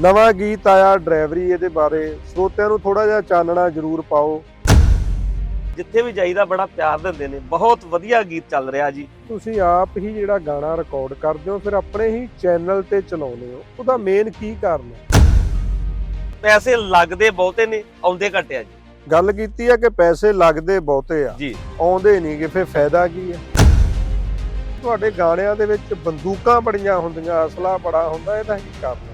ਨਵਾਂ ਗੀਤ ਆਇਆ ਡਰਾਈਵਰੀ ਇਹਦੇ ਬਾਰੇ। ਸਰੋਤਿਆਂ ਨੂੰ ਥੋੜਾ ਜਿਹਾ ਚਾਨਣਾ ਜ਼ਰੂਰ ਪਾਓ। ਜਿੱਥੇ ਵੀ ਜਾਈਦਾ ਬੜਾ ਪਿਆਰ ਦਿੰਦੇ ਨੇ। ਬਹੁਤ ਵਧੀਆ ਗੀਤ ਚੱਲ ਰਿਹਾ ਜੀ। ਤੁਸੀਂ ਆਪ ਹੀ ਜਿਹੜਾ ਗਾਣਾ ਰਿਕਾਰਡ ਕਰਦੇ ਹੋ ਫਿਰ ਆਪਣੇ ਹੀ ਚੈਨਲ ਤੇ ਚਲਾਉਂਦੇ ਹੋ। ਉਹਦਾ ਮੇਨ ਕੀ ਕਾਰਨ ਹੈ? ਪੈਸੇ ਲੱਗਦੇ ਬਹੁਤੇ ਨੇ ਆਉਂਦੇ ਘੱਟ ਆ ਜੀ। ਗੱਲ ਕੀਤੀ ਹੈ ਕਿ ਪੈਸੇ ਲੱਗਦੇ ਬਹੁਤੇ ਆ। ਜੀ। ਆਉਂਦੇ ਨਹੀਂ ਕਿ ਫਿਰ ਫਾਇਦਾ ਕੀ ਹੈ ਤੁਹਾਡੇ ਗਾਣਿਆਂ ਦੇ ਵਿੱਚ ਬੰਦੂਕਾਂ ਬੜੀਆਂ ਹੁੰਦੀਆਂ ਅਸਲਾ ਬੜਾ ਹੁੰਦਾ ਇਹਦਾ ਕੀ ਕਾਰਨ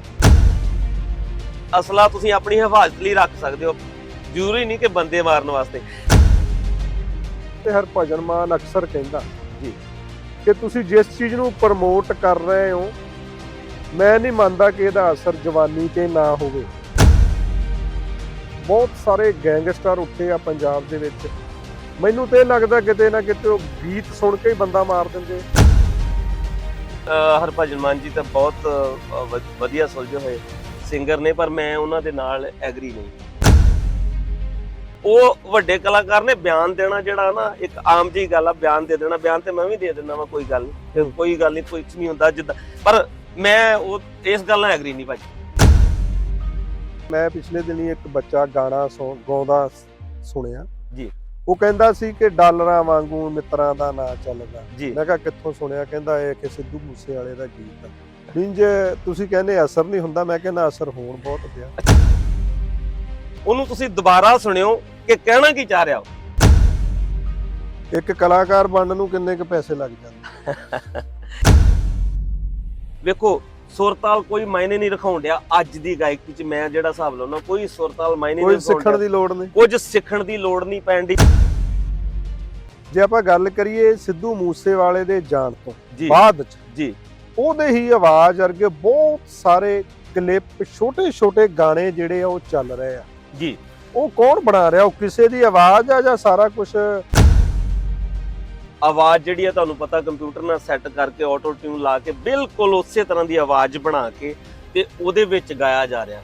ਅਸਲਾ ਤੁਸੀਂ ਆਪਣੀ ਹਿਫਾਜ਼ਤ ਲਈ ਰੱਖ ਸਕਦੇ ਹੋ। ਜ਼ਰੂਰੀ ਨਹੀਂ ਕਿ ਬੰਦੇ ਮਾਰਨ ਵਾਸਤੇ। ਤੇ ਹਰਭਜਨ ਮਾਨ ਅਕਸਰ ਕਹਿੰਦਾ ਜੀ। ਕਿ ਤੁਸੀਂ ਜਿਸ ਚੀਜ਼ ਨੂੰ ਪ੍ਰਮੋਟ ਕਰ ਰਹੇ ਹੋ ਮੈਂ ਨਹੀਂ ਮੰਨਦਾ ਕਿ ਇਹਦਾ ਅਸਰ ਜਵਾਨੀ ਤੇ ਨਾ ਹੋਵੇ। ਬਹੁਤ ਸਾਰੇ ਗੈਂਗਸਟਰ ਉੱਠੇ ਆ ਪੰਜਾਬ ਦੇ ਵਿੱਚ। ਮੈਨੂੰ ਤੇ ਲੱਗਦਾ ਕਿਤੇ ਨਾ ਕਿਤੇ ਉਹ ਗੀਤ ਸੁਣ ਕੇ ਹੀ ਬੰਦਾ ਮਾਰ ਦਿੰਦੇ। ਹਰਭਜਨ ਮਾਨ ਜੀ ਤਾਂ ਬਹੁਤ ਵਧੀਆ ਸੁਲਝੇ ਹੋਏ। ਸਿੰਗਰ ਨੇ ਪਰ ਮੈਂ ਉਹਨਾਂ ਦੇ ਨਾਲ ਐਗਰੀ ਨਹੀਂ ਉਹ ਵੱਡੇ ਕਲਾਕਾਰ ਨੇ ਬਿਆਨ ਦੇਣਾ ਜਿਹੜਾ ਨਾ ਇੱਕ ਆਮ ਜੀ ਗੱਲ ਆ ਬਿਆਨ ਦੇ ਦੇਣਾ। ਬਿਆਨ ਤੇ ਮੈਂ ਵੀ ਦੇ ਦਿੰਦਾ ਵਾ ਕੋਈ ਗੱਲ ਨਹੀਂ ਕੋਈ ਗੱਲ ਨਹੀਂ ਕੁਝ ਨਹੀਂ ਹੁੰਦਾ ਜਿੱਦਾਂ। ਪਰ ਮੈਂ ਉਹ ਇਸ ਗੱਲ ਨਾਲ ਐਗਰੀ ਨਹੀਂ ਭਾਜੀ। ਮੈਂ ਪਿਛਲੇ ਦਿਨੀ ਇੱਕ ਬੱਚਾ ਗਾਣਾ ਗਾਉਂਦਾ ਸੁਣਿਆ। ਜੀ। ਉਹ ਕਹਿੰਦਾ ਸੀ ਕਿ ਡਾਲਰਾਂ ਵਾਂਗੂ ਮਿੱਤਰਾਂ ਦਾ ਨਾਂ ਚੱਲਦਾ। ਮੈਂ ਕਿਹਾ ਕਿੱਥੋਂ ਸੁਣਿਆ? ਕਹਿੰਦਾ ਇਹ ਕਿ ਸਿੱਧੂ ਮੂਸੇ ਵਾਲੇ ਦਾ ਗੀਤ ਆ। ਨਿੰਜ ਤੁਸੀਂ ਕਹਿੰਦੇ ਅਸਰ ਨਹੀਂ ਹੁੰਦਾ ਮੈਂ ਕਹਿੰਦਾ ਅਸਰ ਹੋਣ ਬਹੁਤ ਪਿਆ। ਉਹਨੂੰ ਤੁਸੀਂ ਦੁਬਾਰਾ ਸੁਣਿਓ ਕਿ ਕਹਿਣਾ ਕੀ ਚਾਹ ਰਿਹਾ ਉਹ। ਇੱਕ ਕਲਾਕਾਰ ਬਣਨ ਨੂੰ ਕਿੰਨੇ ਕੁ ਪੈਸੇ ਲੱਗ ਜਾਂਦੇ? ਵੇਖੋ ਸੁਰਤਾਲ ਕੋਈ ਮਾਇਨੇ ਨਹੀਂ ਰਖਾਉਣ ਡਿਆ ਅੱਜ ਦੀ ਗਾਇਕੀ 'ਚ। ਮੈਂ ਜਿਹੜਾ ਹਿਸਾਬ ਲਾਉਣਾ ਕੋਈ ਸੁਰਤਾਲ ਮਾਇਨੇ ਕੋਈ ਨਹੀਂ ਰਖਾਉਣ ਸਿੱਖਣ ਡਿਆ। ਦੀ ਲੋੜ ਨਹੀਂ। ਕੁਝ ਸਿੱਖਣ ਦੀ ਲੋੜ ਨਹੀਂ ਪੈਣ ਦੀ ਜੇ ਆਪਾਂ ਗੱਲ ਕਰੀਏ ਸਿੱਧੂ ਮੂਸੇ ਵਾਲੇ ਦੇ ਜਾਣ ਤੋਂ ਜੀ। ਬਾਅਦ ਚ ਜੀ। ਉਹਦੇ ਹੀ ਆਵਾਜ਼ ਵਰਗੇ ਬਹੁਤ ਸਾਰੇ ਕਲਿੱਪ ਛੋਟੇ ਛੋਟੇ ਗਾਣੇ ਜਿਹੜੇ ਆ ਉਹ ਚੱਲ ਰਹੇ ਆ। ਜੀ। ਉਹ ਕੌਣ ਬਣਾ ਰਿਹਾ? ਉਹ ਕਿਸੇ ਦੀ ਆਵਾਜ਼ ਆ ਜਾਂ ਸਾਰਾ ਕੁਝ ਆਵਾਜ਼ ਜਿਹੜੀ ਆ ਤੁਹਾਨੂੰ ਪਤਾ ਕੰਪਿਊਟਰ ਨਾਲ ਸੈੱਟ ਕਰਕੇ ਆਟੋ ਟਿਊਨ ਲਾ ਕੇ ਬਿਲਕੁਲ ਉਸੇ ਤਰ੍ਹਾਂ ਦੀ ਆਵਾਜ਼ ਬਣਾ ਕੇ ਤੇ ਉਹਦੇ ਵਿੱਚ ਗਾਇਆ ਜਾ ਰਿਹਾ।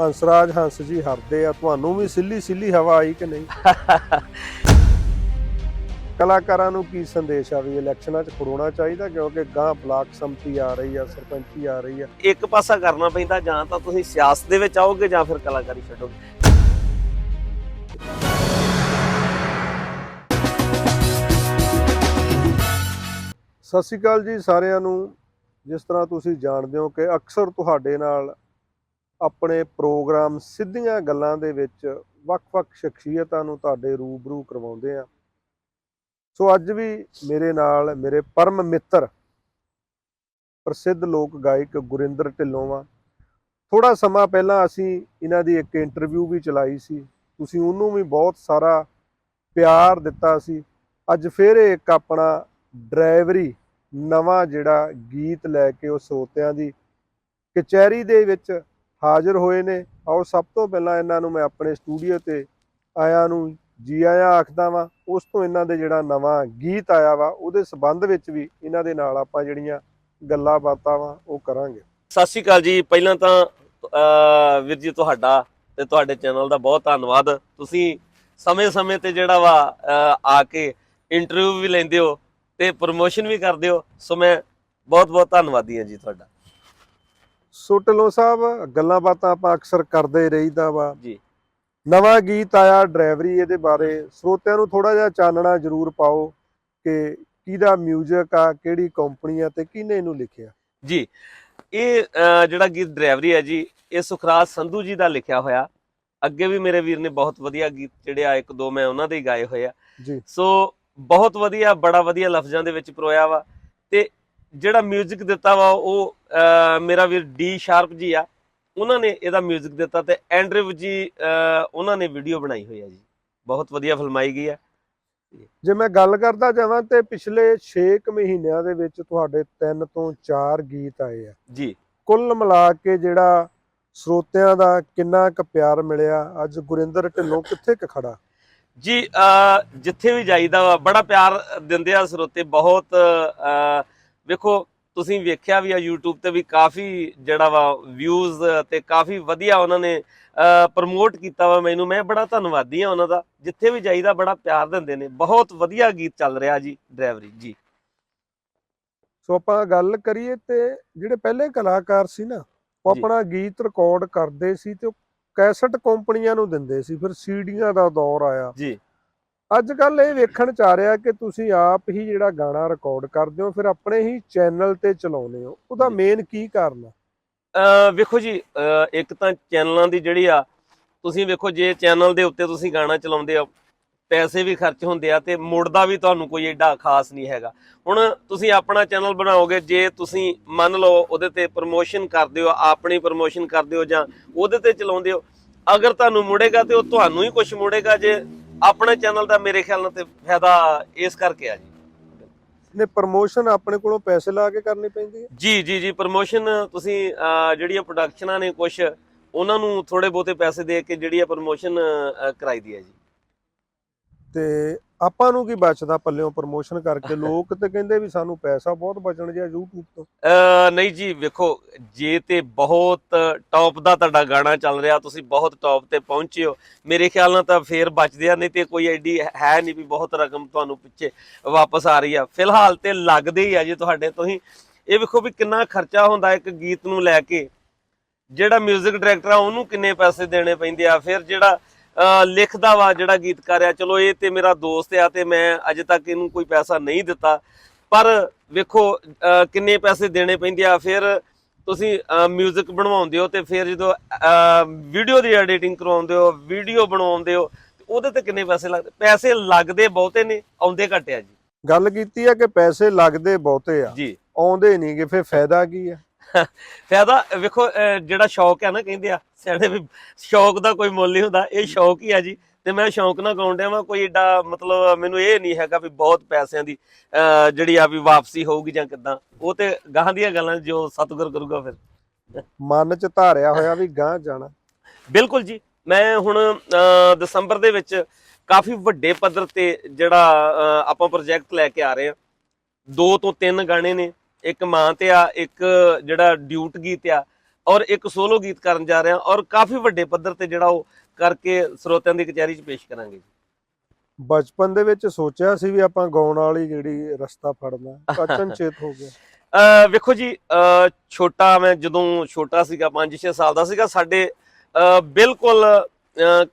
ਹੰਸਰਾਜ ਹੰਸ ਜੀ ਹਰਦੇ ਆ। ਤੁਹਾਨੂੰ ਵੀ ਸਿੱਲੀ ਸਿੱਲੀ ਹਵਾ ਆਈ ਕਿ ਨਹੀਂ? ਕਲਾਕਾਰਾਂ ਨੂੰ ਕੀ ਸੰਦੇਸ਼ ਆ ਵੀ ਇਲੈਕਸ਼ਨਾਂ 'ਚ ਖੜੋਣਾ ਚਾਹੀਦਾ ਕਿਉਂਕਿ ਗਾਂ ਬਲਾਕ ਸੰਮਤੀ ਆ ਰਹੀ ਆ ਸਰਪੰਚੀ ਆ ਰਹੀ ਆ। ਇੱਕ ਪਾਸਾ ਕਰਨਾ ਪੈਂਦਾ ਜਾਂ ਤਾਂ ਤੁਸੀਂ ਸਿਆਸਤ ਦੇ ਵਿੱਚ ਆਓਗੇ ਜਾਂ ਫਿਰ ਕਲਾਕਾਰੀ ਛੱਡੋਗੇ। ਸਤਿ ਸ਼੍ਰੀ ਅਕਾਲ ਜੀ ਸਾਰਿਆਂ ਨੂੰ। ਜਿਸ ਤਰ੍ਹਾਂ ਤੁਸੀਂ ਜਾਣਦੇ ਹੋ ਕਿ ਅਕਸਰ ਤੁਹਾਡੇ ਨਾਲ ਆਪਣੇ ਪ੍ਰੋਗਰਾਮ ਸਿੱਧੀਆਂ ਗੱਲਾਂ ਦੇ ਵਿੱਚ ਵੱਖ-ਵੱਖ ਸ਼ਖਸੀਅਤਾਂ ਨੂੰ ਤੁਹਾਡੇ ਰੂਬਰੂ ਕਰਵਾਉਂਦੇ ਆ। ਸੋ ਅੱਜ ਵੀ ਮੇਰੇ ਨਾਲ ਮੇਰੇ ਪਰਮ ਮਿੱਤਰ, ਪ੍ਰਸਿੱਧ ਲੋਕ ਗਾਇਕ ਗੁਰਿੰਦਰ ਢਿੱਲੋਂ ਵਾ। ਥੋੜਾ ਸਮਾਂ ਪਹਿਲਾਂ ਅਸੀਂ ਇਹਨਾਂ ਦੀ ਇੱਕ ਇੰਟਰਵਿਊ ਵੀ ਚਲਾਈ ਸੀ। ਤੁਸੀਂ ਉਹਨੂੰ ਵੀ ਬਹੁਤ ਸਾਰਾ ਪਿਆਰ ਦਿੱਤਾ ਸੀ। ਅੱਜ ਫਿਰ ਇੱਕ ਆਪਣਾ ਡਰਾਈਵਰੀ ਨਵਾਂ ਜਿਹੜਾ ਗੀਤ ਲੈ ਕੇ ਉਹ ਸਰੋਤਿਆਂ ਦੀ ਕਚਹਿਰੀ ਦੇ ਵਿੱਚ ਹਾਜ਼ਰ ਹੋਏ ਨੇ। ਆਓ ਸਭ ਤੋਂ ਪਹਿਲਾਂ ਇਹਨਾਂ ਨੂੰ ਮੈਂ ਆਪਣੇ ਸਟੂਡੀਓ ਤੇ ਆਇਆਂ ਨੂੰ ਜੀ ਆਇਆਂ ਆਖਦਾ ਵਾਂ ਉਸ ਤੋਂ ਇਹਨਾਂ ਦੇ ਜਿਹੜਾ ਨਵਾਂ ਗੀਤ ਆਇਆ ਵਾ ਉਹਦੇ ਸਬੰਧ ਵਿੱਚ ਵੀ ਇਹਨਾਂ ਦੇ ਨਾਲ ਆਪਾਂ ਜਿਹੜੀਆਂ ਗੱਲਾਂ ਬਾਤਾਂ ਵਾ ਉਹ ਕਰਾਂਗੇ। ਸਤਿ ਸ਼੍ਰੀ ਅਕਾਲ ਜੀ। ਪਹਿਲਾਂ ਤਾਂ ਵੀਰ ਜੀ ਤੁਹਾਡਾ ਤੇ ਤੁਹਾਡੇ ਚੈਨਲ ਦਾ ਬਹੁਤ ਧੰਨਵਾਦ। ਤੁਸੀਂ ਸਮੇਂ-ਸਮੇਂ ਤੇ ਜਿਹੜਾ ਵਾ ਆ ਕੇ ਇੰਟਰਵਿਊ ਵੀ ਲੈਂਦੇ ਹੋ ਤੇ ਪ੍ਰੋਮੋਸ਼ਨ ਵੀ ਕਰਦੇ ਹੋ। ਸੋ ਮੈਂ ਬਹੁਤ-ਬਹੁਤ ਧੰਨਵਾਦੀ ਹਾਂ ਜੀ ਤੁਹਾਡਾ। ਸੋ ਢਿੱਲੋਂ ਸਾਹਿਬ ਗੱਲਾਂ ਬਾਤਾਂ ਆਪਾਂ ਅਕਸਰ ਕਰਦੇ ਰਹੀਦਾ ਵਾ। ਜੀ। ਨਵਾਂ ਗੀਤ ਆਇਆ ਡਰਾਈਵਰੀ ਇਹਦੇ ਬਾਰੇ ਸਰੋਤਿਆਂ ਨੂੰ ਥੋੜਾ ਜਿਹਾ ਚਾਨਣਾ ਜ਼ਰੂਰ ਪਾਓ ਕਿ ਕਿਹਦਾ 뮤직 ਆ ਕਿਹੜੀ ਕੰਪਨੀ ਆ ਤੇ ਕਿਹਨੇ ਇਹਨੂੰ ਲਿਖਿਆ ਜੀ ਇਹ ਅਹ, ਜਿਹੜਾ ਗੀਤ ਡਰਾਈਵਰੀ ਹੈ ਜੀ ਇਹ ਸੁਖਰਾਜ ਸੰਧੂ ਜੀ ਦਾ ਲਿਖਿਆ ਹੋਇਆ ਅੱਗੇ ਵੀ ਮੇਰੇ ਵੀਰ ਨੇ ਬਹੁਤ ਵਧੀਆ ਗੀਤ ਜਿਹੜੇ ਆ ਇੱਕ ਦੋ ਮੈਂ ਉਹਨਾਂ ਦੇ ਹੀ ਗਾਏ ਹੋਏ ਆ ਜੀ ਸੋ ਬਹੁਤ ਵਧੀਆ ਬੜਾ ਵਧੀਆ ਲਫ਼ਜ਼ਾਂ ਦੇ ਵਿੱਚ ਪਰੋਇਆ ਵਾ ਤੇ ਜਿਹੜਾ 뮤직 ਦਿੱਤਾ ਵਾ ਉਹ ਅਹ, ਮੇਰਾ ਵੀਰ ਡੀ ਸ਼ਾਰਪ ਜੀ ਆ ਉਹਨਾਂ ਨੇ ਇਹਦਾ 뮤직 ਦਿੱਤਾ ਤੇ ਐਂਡਰਿਵ ਜੀ ਉਹਨਾਂ ਨੇ ਵੀਡੀਓ ਬਣਾਈ ਹੋਈ ਆ ਜੀ। ਬਹੁਤ ਵਧੀਆ ਫਿਲਮਾਈ ਗਈ ਆ। ਜੇ ਮੈਂ ਗੱਲ ਕਰਦਾ ਜਾਵਾਂ ਤੇ ਪਿਛਲੇ 6 ਮਹੀਨਿਆਂ ਦੇ ਵਿੱਚ ਤੁਹਾਡੇ 3 ਤੋਂ 4 ਗੀਤ ਆਏ ਆ। ਜੀ। ਕੁੱਲ ਮਿਲਾ ਕੇ ਜਿਹੜਾ ਸਰੋਤਿਆਂ ਦਾ ਕਿੰਨਾ ਕੁ ਪਿਆਰ ਮਿਲਿਆ? ਅੱਜ ਗੁਰਿੰਦਰ ਢਿੱਲੋਂ ਕਿੱਥੇ ਕੁ ਖੜਾ? ਜੀ ਜਿੱਥੇ ਵੀ ਜਾਈਦਾ ਵਾ ਬੜਾ ਪਿਆਰ ਦਿੰਦੇ ਆ ਸਰੋਤੇ ਬਹੁਤ ਵੇਖੋ ਤੁਸੀਂ ਵੇਖਿਆ ਵੀ ਆ YouTube ਤੇ ਵੀ ਕਾਫੀ ਜਿਹੜਾ ਵਾ ਵਿਊਜ਼ ਤੇ ਕਾਫੀ ਵਧੀਆ ਉਹਨਾਂ ਨੇ ਪ੍ਰਮੋਟ ਕੀਤਾ ਵਾ ਮੈਨੂੰ। ਮੈਂ ਬੜਾ ਧੰਨਵਾਦੀ ਆ ਉਹਨਾਂ ਦਾ। ਜਿੱਥੇ ਵੀ ਜਾਈਦਾ ਬੜਾ ਪਿਆਰ ਦਿੰਦੇ ਨੇ। ਬਹੁਤ ਵਧੀਆ ਗੀਤ ਚੱਲ ਰਿਹਾ ਜੀ ਡਰਾਈਵਰੀ। ਜੀ। ਸੋ ਆਪਾਂ ਗੱਲ ਕਰੀਏ ਤੇ ਜਿਹੜੇ ਪਹਿਲੇ ਕਲਾਕਾਰ ਸੀ ਨਾ ਉਹ। ਆਪਣਾ ਗੀਤ ਰਿਕਾਰਡ ਕਰਦੇ ਸੀ ਤੇ ਕੈਸਟ ਕੰਪਨੀਆਂ ਨੂੰ ਦਿੰਦੇ ਸੀ। ਫਿਰ ਸੀਡੀਆਂ ਦਾ ਦੌਰ ਆਇਆ। ਜੀ। ਅੱਜ ਕੱਲ ਇਹ ਵੇਖਣ ਚ ਆ ਰਿਹਾ ਕਿ ਤੁਸੀਂ ਆਪ ਹੀ ਜਿਹੜਾ ਗਾਣਾ ਰਿਕਾਰਡ ਕਰਦੇ ਹੋ ਫਿਰ ਆਪਣੇ ਹੀ ਚੈਨਲ ਤੇ ਚਲਾਉਂਦੇ ਹੋ। ਉਹਦਾ। ਮੇਨ ਕੀ ਕਾਰਨ ਆ ਵੇਖੋ ਜੀ ਇੱਕ ਤਾਂ ਚੈਨਲਾਂ ਦੀ ਜਿਹੜੀ ਆ ਤੁਸੀਂ ਵੇਖੋ ਜੇ ਚੈਨਲ ਦੇ ਉੱਤੇ ਤੁਸੀਂ ਗਾਣਾ ਚਲਾਉਂਦੇ ਹੋ ਪੈਸੇ ਵੀ ਖਰਚ ਹੁੰਦੇ ਆ ਤੇ ਮੁੜਦਾ ਵੀ ਤੁਹਾਨੂੰ ਕੋਈ ਐਡਾ ਖਾਸ ਨਹੀਂ ਹੈਗਾ। ਹੁਣ ਤੁਸੀਂ ਆਪਣਾ ਚੈਨਲ ਬਣਾਓਗੇ ਜੇ ਤੁਸੀਂ ਮੰਨ ਲਓ ਉਹਦੇ ਤੇ ਪ੍ਰਮੋਸ਼ਨ ਕਰਦੇ ਹੋ ਆਪਣੀ ਪ੍ਰਮੋਸ਼ਨ ਕਰਦੇ ਹੋ ਜਾਂ ਉਹਦੇ ਤੇ ਚਲਾਉਂਦੇ ਹੋ ਅਗਰ ਤੁਹਾਨੂੰ ਮੁੜੇਗਾ ਤੇ ਉਹ ਤੁਹਾਨੂੰ ਹੀ ਕੁਝ ਮੁੜੇਗਾ ਜੇ ਆਪਣੇ ਚੈਨਲ ਦਾ ਮੇਰੇ ਖਿਆਲ ਨਾਲ ਤੇ ਫਾਇਦਾ ਇਸ ਕਰਕੇ ਆ ਜੀ। ਨੇ ਪ੍ਰਮੋਸ਼ਨ ਆਪਣੇ ਕੋਲੋਂ ਪੈਸੇ ਲਾ ਕੇ ਕਰਨੀ ਪੈਂਦੀ ਹੈ ਜੀ ਜੀ ਜੀ ਪ੍ਰੋਮੋਸ਼ਨ ਤੁਸੀਂ ਜਿਹੜੀਆਂ ਪ੍ਰੋਡਕਸ਼ਨਾਂ ਨੇ ਕੁਝ ਉਹਨਾਂ ਨੂੰ ਥੋੜੇ ਬਹੁਤੇ ਪੈਸੇ ਦੇ ਕੇ ਜਿਹੜੀ ਆ ਪ੍ਰੋਮੋਸ਼ਨ ਕਰਾਈ ਦੀ ਹੈ ਜੀ। ਤੇ ਆਪਾਂ ਨੂੰ ਕੀ ਬਚਦਾ ਪੱਲਿਓਂ ਪ੍ਰਮੋਸ਼ਨ ਕਰਕੇ? ਲੋਕ ਤੇ ਕਹਿੰਦੇ ਵੀ ਸਾਨੂੰ ਪੈਸਾ ਬਹੁਤ ਬਚਣ ਜਿਆ YouTube ਤੋਂ। ਨਹੀਂ ਜੀ ਵੇਖੋ ਜੇ ਤੇ ਬਹੁਤ ਟੌਪ ਦਾ ਤੁਹਾਡਾ ਗਾਣਾ ਚੱਲ ਰਿਹਾ ਤੁਸੀਂ ਬਹੁਤ ਟੌਪ ਤੇ ਪਹੁੰਚੇ ਹੋ। ਮੇਰੇ ਖਿਆਲ ਨਾਲ ਤਾਂ ਫੇਰ ਬਚਦੇ ਆ ਨਹੀਂ ਤੇ ਕੋਈ ਐਡੀ ਹੈ ਨਹੀਂ ਵੀ ਬਹੁਤ ਰਕਮ ਤੁਹਾਨੂੰ ਪਿੱਛੇ ਵਾਪਸ ਆ ਰਹੀ ਆ। ਫਿਲਹਾਲ ਤੇ ਲੱਗਦੇ ਹੀ ਆ ਜੀ ਤੁਹਾਡੇ ਤੁਸੀਂ ਇਹ ਵੇਖੋ ਵੀ ਕਿੰਨਾ ਖਰਚਾ ਹੁੰਦਾ ਇੱਕ ਗੀਤ ਨੂੰ ਲੈ ਕੇ। ਜਿਹੜਾ 뮤직 ਡਾਇਰੈਕਟਰ ਆ ਉਹਨੂੰ ਕਿੰਨੇ ਪੈਸੇ ਦੇਣੇ ਪੈਂਦੇ ਆ? ਫਿਰ ਜਿਹੜਾ ਲਿਖਦਾ ਵਾ ਜਿਹੜਾ ਗੀਤਕਾਰ ਆ। ਚਲੋ ਇਹ ਤੇ ਮੇਰਾ ਦੋਸਤ ਆ ਤੇ ਮੈਂ ਅਜੇ ਤੱਕ ਇਹਨੂੰ ਕੋਈ ਪੈਸਾ ਨਹੀਂ ਦਿੱਤਾ। ਪਰ ਵੇਖੋ ਕਿੰਨੇ ਪੈਸੇ ਦੇਣੇ ਪੈਂਦੇ ਆ। ਫਿਰ ਤੁਸੀਂ 뮤직 ਬਣਵਾਉਂਦੇ ਹੋ ਤੇ ਫਿਰ ਜਦੋਂ ਵੀਡੀਓ ਦੀ ਐਡੀਟਿੰਗ ਕਰਵਾਉਂਦੇ ਹੋ ਵੀਡੀਓ ਬਣਾਉਂਦੇ ਹੋ ਉਹਦੇ ਤੇ ਕਿੰਨੇ ਪੈਸੇ ਲੱਗਦੇ? ਪੈਸੇ ਲੱਗਦੇ ਬਹੁਤੇ ਨੇ ਆਉਂਦੇ ਘੱਟ ਆ ਜੀ। ਗੱਲ ਕੀਤੀ ਆ ਕਿ ਪੈਸੇ ਲੱਗਦੇ ਬਹੁਤੇ ਆ। ਜੀ। ਆਉਂਦੇ ਨਹੀਂਗੇ ਫਿਰ ਫਾਇਦਾ ਕੀ ਆ? ਫਾਇਦਾ ਵੇਖੋ ਜਿਹੜਾ ਸ਼ੌਕ ਹੈ ਨਾ ਕਹਿੰਦੇ ਆ ਸਿਆਣੇ ਵੀ ਸ਼ੌਕ ਦਾ ਕੋਈ ਮੁੱਲ ਨਹੀਂ ਹੁੰਦਾ ਇਹ ਸ਼ੌਕ ਹੀ ਆ ਜੀ। ਤੇ ਮੈਂ ਸ਼ੌਕ ਨਾਲ ਗਾਉਣ ਡਿਆ ਵਾਂ ਕੋਈ ਏਡਾ ਮਤਲਬ ਮੈਨੂੰ ਇਹ ਨਹੀਂ ਹੈਗਾ ਵੀ ਬਹੁਤ ਪੈਸਿਆਂ ਦੀ ਜਿਹੜੀ ਆ ਵੀ ਵਾਪਸੀ ਹੋਊਗੀ ਜਾਂ ਕਿੱਦਾਂ। ਉਹ ਤੇ ਗਾਹਾਂ ਦੀਆਂ ਗੱਲਾਂ ਜੋ ਸਤਿਗੁਰ ਕਰੂਗਾ ਫਿਰ। ਮਨ ਚ ਧਾਰਿਆ ਹੋਇਆ ਵੀ ਗਾਂ ਜਾਣਾ। ਬਿਲਕੁਲ ਜੀ। ਮੈਂ ਹੁਣ ਦਸੰਬਰ ਦੇ ਵਿੱਚ ਕਾਫੀ ਵੱਡੇ ਪੱਧਰ ਤੇ ਜਿਹੜਾ ਆਪਾਂ ਪ੍ਰੋਜੈਕਟ ਲੈ ਕੇ ਆ ਰਹੇ ਹਾਂ ਦੋ ਤੋਂ ਤਿੰਨ ਗਾਣੇ ਨੇ। ਇੱਕ ਮਾਂ ਤੇ ਆ ਇੱਕ ਜਿਹੜਾ ਡਿਊਟ ਗੀਤ ਆ ਔਰ ਇੱਕ ਸੋਲੋ ਗੀਤ ਕਰਨ ਜਾ ਰਹੇ ਹਾਂ ਔਰ ਕਾਫੀ ਵੱਡੇ ਪੱਧਰ ਤੇ ਜਿਹੜਾ ਉਹ ਕਰਕੇ ਸਰੋਤਿਆਂ ਦੀ ਕਚਹਿਰੀ 'ਚ ਪੇਸ਼ ਕਰਾਂਗੇ ਬਚਪਨ ਦੇ ਵਿੱਚ ਸੋਚਿਆ ਸੀ ਵੀ ਆਪਾਂ ਗਾਉਣ ਵਾਲੀ ਜਿਹੜੀ ਰਸਤਾ ਫੜਨਾ ਅਚਨ ਚੇਤ ਹੋ ਗਿਆ। ਅਹ ਵੇਖੋ ਜੀ ਛੋਟਾ ਮੈਂ ਜਦੋਂ ਛੋਟਾ ਸੀਗਾ 5-6 ਸਾਲ ਦਾ ਸੀਗਾ ਸਾਡੇ ਬਿਲਕੁਲ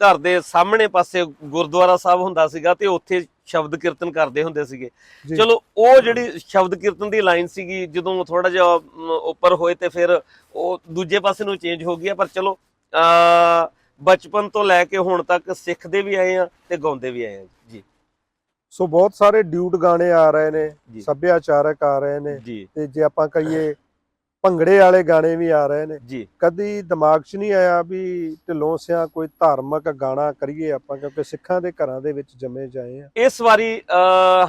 ਘਰ ਦੇ ਸਾਹਮਣੇ ਪਾਸੇ ਗੁਰਦੁਆਰਾ ਸਾਹਿਬ ਹੁੰਦਾ ਸੀਗਾ ਤੇ ਉੱਥੇ ਸ਼ਬਦ ਕੀਰਤਨ ਕਰਦੇ ਹੁੰਦੇ ਸੀਗੇ। ਚਲੋ ਉਹ ਜਿਹੜੀ ਸ਼ਬਦ ਕੀਰਤਨ ਦੀ ਲਾਈਨ ਸੀਗੀ ਜਦੋਂ ਥੋੜਾ ਜਿਹਾ ਉੱਪਰ ਹੋਏ ਤੇ ਫਿਰ ਉਹ ਦੂਜੇ ਪਾਸੇ ਨੂੰ ਚੇਂਜ ਹੋ ਗਿਆ ਪਰ ਚਲੋ ਬਚਪਨ ਤੋਂ ਲੈ ਕੇ ਹੁਣ ਤੱਕ ਸਿੱਖਦੇ ਵੀ ਆਏ ਆ ਤੇ ਗਾਉਂਦੇ ਵੀ ਆਏ ਆ ਜੀ। ਸੋ ਬਹੁਤ ਸਾਰੇ ਡਿਊਟ ਗਾਣੇ ਆ ਰਹੇ ਨੇ ਸੱਭਿਆਚਾਰਕ ਆ ਰਹੇ ਨੇ ਤੇ ਜੇ ਆਪਾਂ ਕਹੀਏ ਭੰਗੜੇ ਵਾਲੇ ਗਾਣੇ ਵੀ ਆ ਰਹੇ ਨੇ। ਜੀ। ਕਦੀ ਦਿਮਾਗ 'ਚ ਨਹੀਂ ਆਇਆ ਵੀ ਢਿੱਲੋਂ ਸਿਆਂ ਕੋਈ ਧਾਰਮਿਕ ਗਾਣਾ ਕਰੀਏ ਆਪਾਂ ਕਿਉਂਕਿ ਸਿੱਖਾਂ ਦੇ ਘਰਾਂ ਦੇ ਵਿੱਚ ਜੰਮੇ ਜਾਏ ਆ। ਇਸ ਵਾਰੀ